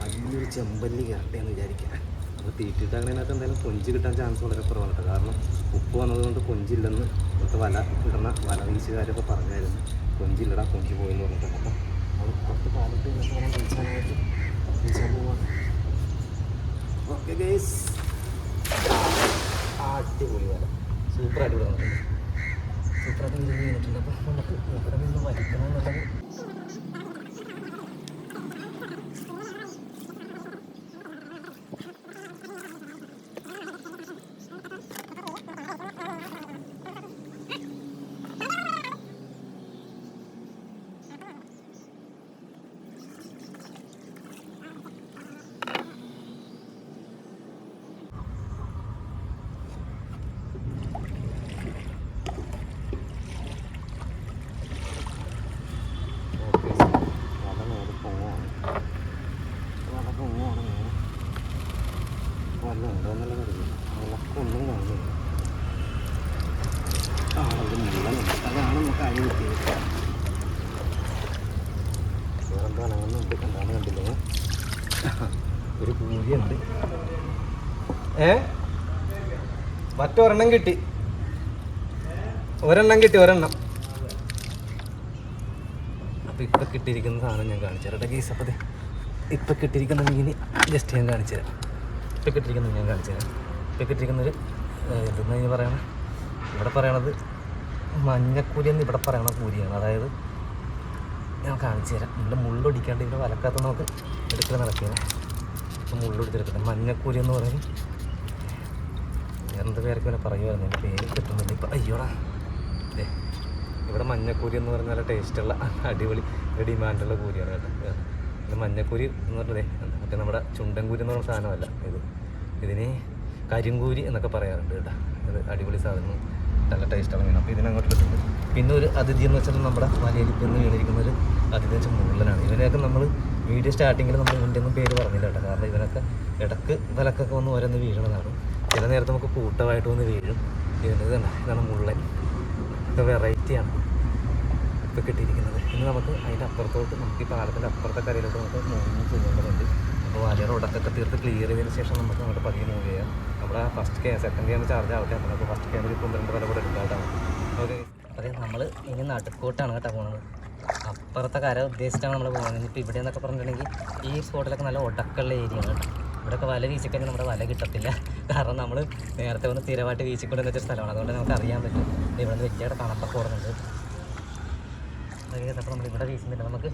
വലിയൊരു ചെമ്പല്ലി കയറട്ടെ എന്ന് വിചാരിക്കുക അപ്പോൾ തീറ്റിട്ട് അങ്ങനെ അതിനകത്ത് എന്തായാലും കൊഞ്ച് കിട്ടാൻ ചാൻസ് വളരെ കുറവാണ് കേട്ടോ. കാരണം ഉപ്പ് വന്നതുകൊണ്ട് കൊഞ്ചില്ലെന്ന് ഇവിടുത്തെ വല ഇടുന്ന വല വീശുകാരൊക്കെ പറഞ്ഞായിരുന്നു. കൊഞ്ചില്ലടാ കൊഞ്ചി പോയെന്ന് പറഞ്ഞിട്ട്. അപ്പം നമ്മൾ കുറച്ച് കാലത്ത് അടിപൊളി വല സൂപ്പർ അടിപൊളി വന്നിട്ടുണ്ട് സൂപ്പറായിട്ട് കഴിഞ്ഞിട്ടുണ്ട് അപ്പം നമുക്ക് ഇവിടെ നിന്ന് വലിക്കണം എന്നുള്ളത് ഓക്കെ വല നേരെ പൊങ്ങുവാണ് വല പൊങ്ങുവാണ് നേരെ വല്ല ഉണ്ടോ എന്നുള്ളത് അറിയില്ല വിളക്കൊന്നും കാണുന്നില്ല ആ ഒരു മുള്ളനുണ്ട് അതാണ് നമുക്ക് അരി കിട്ടിയത് വേറെന്തോ അനങ്ങുന്നുണ്ട് കണ്ടാണ് കണ്ടില്ലേ ഒരു ഏ? മറ്റൊരെണ്ണം കിട്ടി. ഒരെണ്ണം കിട്ടി ഒരെണ്ണം. അപ്പം ഇപ്പം കിട്ടിയിരിക്കുന്ന സാധനം ഞാൻ കാണിച്ചു തരാം. ഗീസ് അപ്പം ഇപ്പം കിട്ടിയിരിക്കുന്ന മീൻ ജസ്റ്റ് ഞാൻ കാണിച്ചു തരാം. ഇപ്പം ഞാൻ കാണിച്ചു തരാം. ഇപ്പം കിട്ടിയിരിക്കുന്നൊരു എന്തെന്ന് ഞാൻ പറയണം? ഇവിടെ പറയണത് മഞ്ഞക്കൂലി എന്ന് ഇവിടെ പറയണ കൂലിയാണ് അതായത് ഞാൻ കാണിച്ചു തരാം. ഇവിടെ മുള്ളൊടിക്കാണ്ട് ഇവിടെ വലക്കാത്ത നമുക്ക് എടുക്കൽ നടക്കുകയാണ് ഇപ്പം മുള്ളൊടിച്ചെടുക്കട്ടെ മഞ്ഞക്കൂലി എന്ന് പറയും എന്ത് പേരൊക്കെ ഇങ്ങനെ പറയുമായിരുന്നു പേര് കിട്ടുന്നില്ല. ഇപ്പം അയ്യോടാ. അല്ലേ ഇവിടെ മഞ്ഞക്കൂരി എന്ന് പറഞ്ഞാൽ ടേസ്റ്റുള്ള അടിപൊളി ഡിമാൻഡുള്ള കൂരിയാണ് കേട്ടോ. ഇത് മഞ്ഞക്കൂരി എന്ന് പറഞ്ഞതേ മറ്റേ നമ്മുടെ ചുണ്ടൻകൂരി എന്ന് പറഞ്ഞ സാധനമല്ല ഇത്. ഇതിന് കരിങ്കൂരി എന്നൊക്കെ പറയാറുണ്ട് കേട്ടോ. ഇത് അടിപൊളി സാധനം. നല്ല ടേസ്റ്റാണ് മീൻ. അപ്പോൾ ഇതിനങ്ങോട്ട് കിട്ടുന്നുണ്ട് പിന്നെ ഒരു അതിഥി എന്ന് വെച്ചാൽ നമ്മുടെ മലയിലിപ്പം വീണിരിക്കുന്ന ഒരു അതിഥി വെച്ചാൽ മുള്ളനാണ്. ഇതിനെയൊക്കെ നമ്മൾ വീഡിയോ സ്റ്റാർട്ടിങ്ങിൽ നമ്മൾ ഒന്നും പേര് പറഞ്ഞില്ല കേട്ടോ. കാരണം ഇവരൊക്കെ ഇടയ്ക്ക് വിലക്കൊക്കെ വന്ന് ഓരോന്ന് വീഴണതാണ്. ചില നേരത്ത് നമുക്ക് കൂട്ടമായിട്ട് വന്ന് വീഴും. ഇതിന്റെ ഇതാണ് ഇതാണ് മുള്ളൻ. ഇതൊക്കെ വെറൈറ്റിയാണ് ഇപ്പോൾ കിട്ടിയിരിക്കുന്നത്. ഇനി നമുക്ക് അതിന്റെ അപ്പുറത്തോട്ട് നമുക്ക് ഈ പാലത്തിന്റെ അപ്പുറത്തെ കരയിലോട്ട് നമുക്ക് മൂന്ന് ചെയ്യേണ്ടതുണ്ട് അപ്പോൾ വലിയ റോഡൊക്കെ തീർത്ത് ക്ലിയർ ചെയ്തതിന് ശേഷം നമുക്ക് അങ്ങോട്ട് പതിയെ മൂവ് ചെയ്യാം. നമ്മുടെ ഫസ്റ്റ് കെ സെക്കൻഡ് ക്യാമ്പ് ചാർജ് ആവട്ടെ. അപ്പോൾ നമുക്ക് ഫസ്റ്റ് ക്യാമ്പിൽ പന്ത്രണ്ട് വരെ കൂടെ എടുക്കാട്ടാണ്. ഓക്കെ അതെ നമ്മൾ ഇനി നടുക്കോട്ടാണ് കേട്ടോ പോകുന്നത് അപ്പുറത്തെ കര ഉദ്ദേശിച്ചാണ് നമ്മൾ പോകുന്നത് ഇപ്പോൾ ഇവിടെ എന്നൊക്കെ പറഞ്ഞിട്ടുണ്ടെങ്കിൽ ഈ സ്പോട്ടിലൊക്കെ നല്ല ഒടക്കുള്ള ഏരിയ ആണ് ഇവിടെയൊക്കെ വല വീശിക്കഴിഞ്ഞാൽ നമ്മുടെ വല കിട്ടത്തില്ല. കാരണം നമ്മൾ നേരത്തെ വന്ന് സ്ഥിരമായിട്ട് വീശിക്കൊണ്ടെന്ന് വെച്ച സ്ഥലമാണ്. അതുകൊണ്ട് നമുക്ക് അറിയാൻ പറ്റും. ഇവിടെ നിന്ന് വലിയ തണുപ്പൊക്കെ ഓടുന്നുണ്ട് അപ്പോൾ നമ്മൾ ഇവിടെ വീശുന്നില്ല നമുക്ക്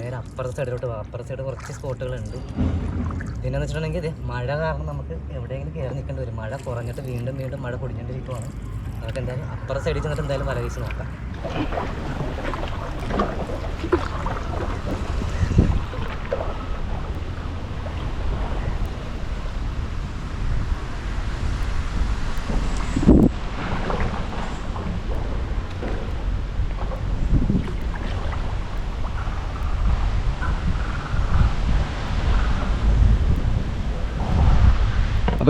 നേരെ അപ്പുറത്തെ സൈഡിലോട്ട് പോകാം. അപ്പുറത്തെ സൈഡ് കുറച്ച് സ്പോട്ടുകളുണ്ട്. പിന്നെന്ന് വെച്ചിട്ടുണ്ടെങ്കിൽ ഇത് മഴ കാരണം നമുക്ക് എവിടെയെങ്കിലും കയറി നിൽക്കേണ്ടി വരും. മഴ കുറഞ്ഞിട്ട് വീണ്ടും വീണ്ടും മഴ പൊടിഞ്ഞുകൊണ്ടിരിക്കുവാണ്. നമുക്ക് എന്തായാലും അപ്പുറത്തെ സൈഡിൽ ചെന്നിട്ട് എന്തായാലും വല വീശി നോക്കാം.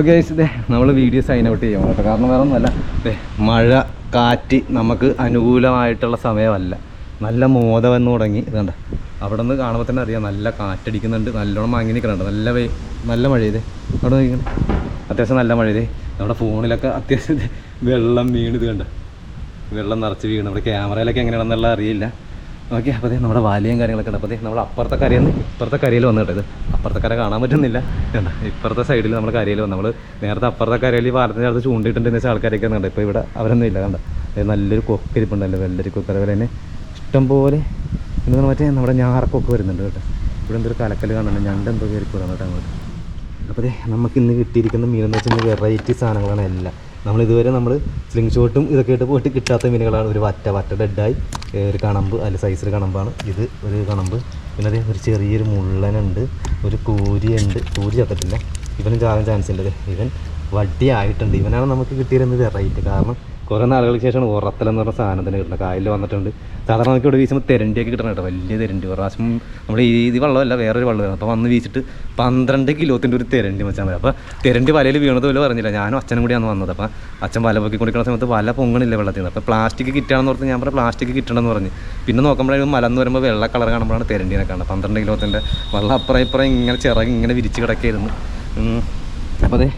ഗൈസ് ഇതേ നമ്മൾ വീഡിയോ സൈൻ ഔട്ട് ചെയ്യാം കേട്ടോ കാരണം വേറെ ഒന്നുമല്ല. മഴ കാറ്റ് നമുക്ക് അനുകൂലമായിട്ടുള്ള സമയമല്ല. നല്ല മോദം വന്ന് തുടങ്ങി. ഇതുണ്ട് അവിടെ നിന്ന് കാണുമ്പോൾ തന്നെ അറിയാം നല്ല കാറ്റടിക്കുന്നുണ്ട് നല്ലോണം മങ്ങി നിൽക്കുന്നുണ്ട് നല്ല വെ നല്ല മഴ ഇതേ അവിടെ നോക്കിക്കണ്ടേ അത്യാവശ്യം നല്ല മഴ ഇതേ നമ്മുടെ ഫോണിലൊക്കെ അത്യാവശ്യം വെള്ളം വീണ് ഇത് കണ്ട? വെള്ളം നിറച്ച് വീണ്. നമ്മുടെ ക്യാമറയിലൊക്കെ എങ്ങനെയാണെന്നുള്ള അറിയില്ല. ഓക്കെ അപ്പോൾ നമ്മുടെ വാലിയും കാര്യങ്ങളൊക്കെ ഉണ്ട്. അപ്പോൾ നമ്മൾ അപ്പുറത്തെ കരയിൽ നിന്ന് ഇപ്പുറത്തെ കരയിൽ വന്നു കേട്ടോ ഇത് അപ്പുറത്തെ കാണാൻ പറ്റുന്നില്ല. ഇപ്പുറത്തെ സൈഡിൽ നമ്മൾ കരയിൽ വന്നു. നമ്മൾ നേരത്തെ അപ്പുറത്തെ കരയിൽ പാലത്തിന്റെ അടുത്ത് ചൂണ്ടിയിട്ടുണ്ടെന്ന് വെച്ചാൽ ആൾക്കാരൊക്കെ കണ്ടത് ഇപ്പോൾ ഇവിടെ അവരൊന്നും ഇല്ല കണ്ട? നല്ലൊരു കൊക്കരിപ്പുണ്ടല്ലോ വെള്ളരി കൊക്കർ അതുപോലെ തന്നെ ഇഷ്ടംപോലെ എന്താ മറ്റേ നമ്മുടെ ഞാറക്കൊക്കെ വരുന്നുണ്ട് കേട്ടോ. ഇവിടെ എന്തൊരു കലക്കൽ കാണുന്നുണ്ട്. ഞണ്ട് എന്തോ കയറി പോകാൻ കേട്ടോ അങ്ങോട്ട്. അപ്പോൾ നമുക്ക് ഇന്ന് കിട്ടിയിരിക്കുന്ന മീൻ എന്ന് വെച്ചാൽ വെറൈറ്റി സാധനങ്ങളാണ് എല്ലാം. നമ്മൾ ഇതുവരെ നമ്മൾ സ്ലിംഗ് ഷോട്ടും ഇതൊക്കെ ആയിട്ട് പോയിട്ട് കിട്ടാത്ത മീനുകളാണ്. ഒരു വറ്റ വറ്റ ഡെഡായി ഒരു കണമ്പ് അതിൽ സൈസിൽ കണമ്പാണ്. ഇത് ഒരു കണമ്പ്. പിന്നെ അതേ ഒരു ചെറിയൊരു മുള്ളനുണ്ട് ഒരു കൂരിയുണ്ട് കൂരി ചത്തിട്ടില്ല. ഇവനും ചാകാൻ ചാൻസ് ഉണ്ട്. ഇവൻ വടിയായിട്ടുണ്ട് ഇവനാണ് നമുക്ക് കിട്ടിയിരുന്നത് റൈറ്റ്. കാരണം കുറേ നാളുകൾക്ക് ശേഷമാണ് ഉറത്തലെന്ന് പറഞ്ഞ സാധനം തന്നെ കിട്ടുന്നത്. കായലിൽ വന്നിട്ടുണ്ട്. സാധാരണ നമുക്ക് ഇവിടെ വീശുമ്പോൾ തെരണ്ടിയൊക്കെ കിട്ടണം കേട്ടോ. വലിയ തെരണ്ടി. പ്രാവശ്യം നമ്മൾ ഈ ഇത് വെള്ളമല്ല വേറൊരു വെള്ളം അപ്പോൾ വന്ന് വീശിട്ട് പന്ത്രണ്ട് കിലോത്തിന്റെ ഒരു തെരണ്ടി വെച്ചാൽ മതി. അപ്പോൾ തെരണ്ടി വലയിൽ വീണത് പോലും പറഞ്ഞില്ല. ഞാനും അച്ഛനും കൂടിയാണ് വന്നത്. അപ്പോൾ അച്ഛൻ വല പൊക്കി കൊടുക്കുന്ന സമയത്ത് വല പൊങ്ങണില്ല വെള്ളത്തിൽ നിന്ന്. അപ്പോൾ പ്ലാസ്റ്റിക് കിട്ടുകയാണെന്ന് ഓർത്ത് ഞാൻ പറഞ്ഞാൽ പ്ലാസ്റ്റിക് കിട്ടണമെന്ന് പറഞ്ഞ്. പിന്നെ നോക്കുമ്പോഴേക്കും മലന്ന് വരുമ്പോൾ വെള്ള കളർ കാണുമ്പോഴാണ് തെരണ്ടിനെ കാണുന്നത്. പന്ത്രണ്ട് കിലോത്തിന്റെ വെള്ളം അപ്പുറം ഇപ്പുറം ഇങ്ങനെ ചിറക് ഇങ്ങനെ വിരിച്ച് കിടക്കായിരുന്നു അപ്പോൾ അതെ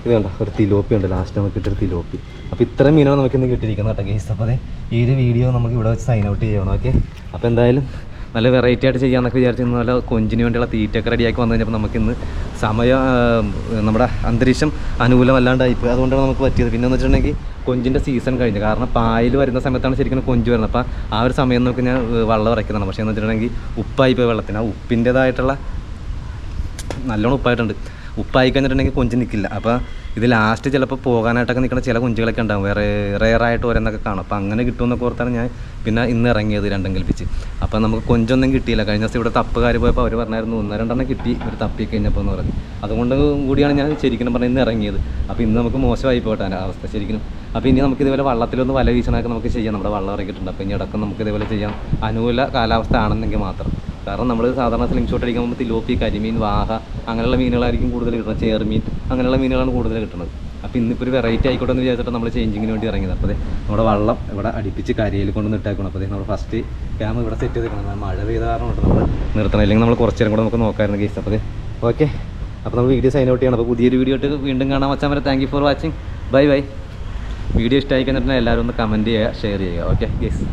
ഇത് വേണ്ട ഒരു തിലോപ്പി ഉണ്ട്. ലാസ്റ്റ് നമുക്ക് കിട്ടിയൊരു തിലോപ്പി. അപ്പോൾ ഇത്രയും മീനാണ് നമുക്ക് ഇന്ന് കിട്ടിയിരിക്കുന്നത് കേട്ടോ ഗേസ് അപ്പോൾ അതെ ഈ ഒരു വീഡിയോ നമുക്ക് ഇവിടെ വെച്ച് സൈൻ ഔട്ട് ചെയ്യണം ഓക്കെ അപ്പോൾ എന്തായാലും നല്ല വെറൈറ്റി ആയിട്ട് ചെയ്യാമെന്നൊക്കെ വിചാരിച്ചിരുന്നു നല്ല കൊഞ്ചിന് വേണ്ടിയുള്ള തീറ്റയൊക്കെ റെഡിയാക്കി വന്നു കഴിഞ്ഞപ്പോൾ നമുക്കിന്ന് സമയം നമ്മുടെ അന്തരീക്ഷം അനുകൂലമല്ലാണ്ടായിപ്പോയി. അതുകൊണ്ടാണ് നമുക്ക് പറ്റിയത്. പിന്നെ എന്ന് വെച്ചിട്ടുണ്ടെങ്കിൽ കൊഞ്ചിന്റെ സീസൺ കഴിഞ്ഞു. കാരണം പായൽ വരുന്ന സമയത്താണ് ശരിക്കും കൊഞ്ച് വരുന്നത്. അപ്പോൾ ആ ഒരു സമയം നോക്കി ഞാൻ വെള്ളം ഇറക്കുന്നതാണ്. പക്ഷേ എന്ന് വെച്ചിട്ടുണ്ടെങ്കിൽ ഉപ്പായിപ്പോയി വെള്ളത്തിന്. ആ ഉപ്പിന്റേതായിട്ടുള്ള നല്ലോണം ഉപ്പായിട്ടുണ്ട്. ഉപ്പായി കഴിഞ്ഞിട്ടുണ്ടെങ്കിൽ കൊഞ്ച് നിൽക്കില്ല അപ്പോൾ ഇത് ലാസ്റ്റ് ചിലപ്പോൾ പോകാനായിട്ടൊക്കെ നിൽക്കുന്ന ചില കൊഞ്ചുകളൊക്കെ ഉണ്ടാവും. വേറെ റെയറായിട്ട് ഓരോന്നൊക്കെ കാണും. അപ്പോൾ അങ്ങനെ കിട്ടുമെന്നൊക്കെ ഓർത്താണ് ഞാൻ പിന്നെ ഇന്ന് ഇറങ്ങിയത് രണ്ടും കൽപ്പിച്ച്. അപ്പോൾ നമുക്ക് കൊഞ്ചൊന്നും കിട്ടിയില്ല. കഴിഞ്ഞ ദിവസം ഇവിടെ തപ്പുകാർ പോയപ്പോൾ അവർ പറഞ്ഞായിരുന്നു ഒന്ന് രണ്ടെണ്ണം കിട്ടി ഇവർ തപ്പി കഴിഞ്ഞപ്പോൾ എന്ന് പറഞ്ഞു. അതുകൊണ്ട് കൂടിയാണ് ഞാൻ ശരിക്കും പറഞ്ഞാൽ ഇന്ന് ഇറങ്ങിയത്. അപ്പോൾ ഇന്ന് നമുക്ക് മോശമായി പോട്ടെ അവസ്ഥ ശരിക്കും. അപ്പോൾ ഇനി നമുക്ക് ഇതുപോലെ വള്ളത്തിലൊന്ന് വല വീശണമൊക്കെ നമുക്ക് ചെയ്യാം. നമ്മുടെ വള്ളം ഇറക്കിയിട്ടുണ്ട് അപ്പോൾ ഇനി ഇടയ്ക്ക് നമുക്ക് ഇതേപോലെ ചെയ്യാം. അനുകൂല കാലാവസ്ഥ ആണെന്നെങ്കിൽ മാത്രം. കാരണം നമ്മൾ സാധാരണ സ്ലിംഗ് ഷോട്ട് അടിക്കുമ്പോൾ തിലോപ്പി കരിമീൻ വാഹ അങ്ങനെയുള്ള മീനുകളായിരിക്കും കൂടുതൽ കിട്ടുന്നത് ചേർമീൻ അങ്ങനെയുള്ള മീനുകളാണ് കൂടുതൽ കിട്ടുന്നത് അപ്പോൾ ഇന്നിപ്പോൾ ഒരു വെറൈറ്റി ആയിക്കോട്ടെ എന്ന് വിചാരിച്ചിട്ട് നമ്മൾ ചേഞ്ചിങ്ങിന് വേണ്ടി ഇറങ്ങിയത്. അപ്പോൾ നമ്മുടെ വള്ളം ഇവിടെ അടുപ്പിച്ച് കരിയിൽ കൊണ്ട് നിട്ടേക്കണം അപ്പോൾ നമ്മൾ ഫസ്റ്റ് ക്യാമ ഇവിടെ സെറ്റ് ചെയ്തേക്കണം മഴ പെയ്ത കാരണം നമ്മൾ നിർത്തണം. അല്ലെങ്കിൽ നമ്മൾ കുറച്ച് നേരം കൂടെ നമുക്ക് നോക്കാമായിരുന്നു കേസ് അപ്പോൾ ഓക്കെ അപ്പോൾ നമ്മൾ വീഡിയോ സൈൻ ഔട്ട് ചെയ്യണം. അപ്പോൾ പുതിയൊരു വീഡിയോ ആയിട്ട് വീണ്ടും കാണാൻ വെച്ചാൽ വരെ thank for watching bye bye video ഇഷ്ടമായി കഴിഞ്ഞിട്ടുണ്ടെങ്കിൽ എല്ലാവരും ഒന്ന് കമന്റ് ചെയ്യുക ഷെയർ ചെയ്യുക. Okay guys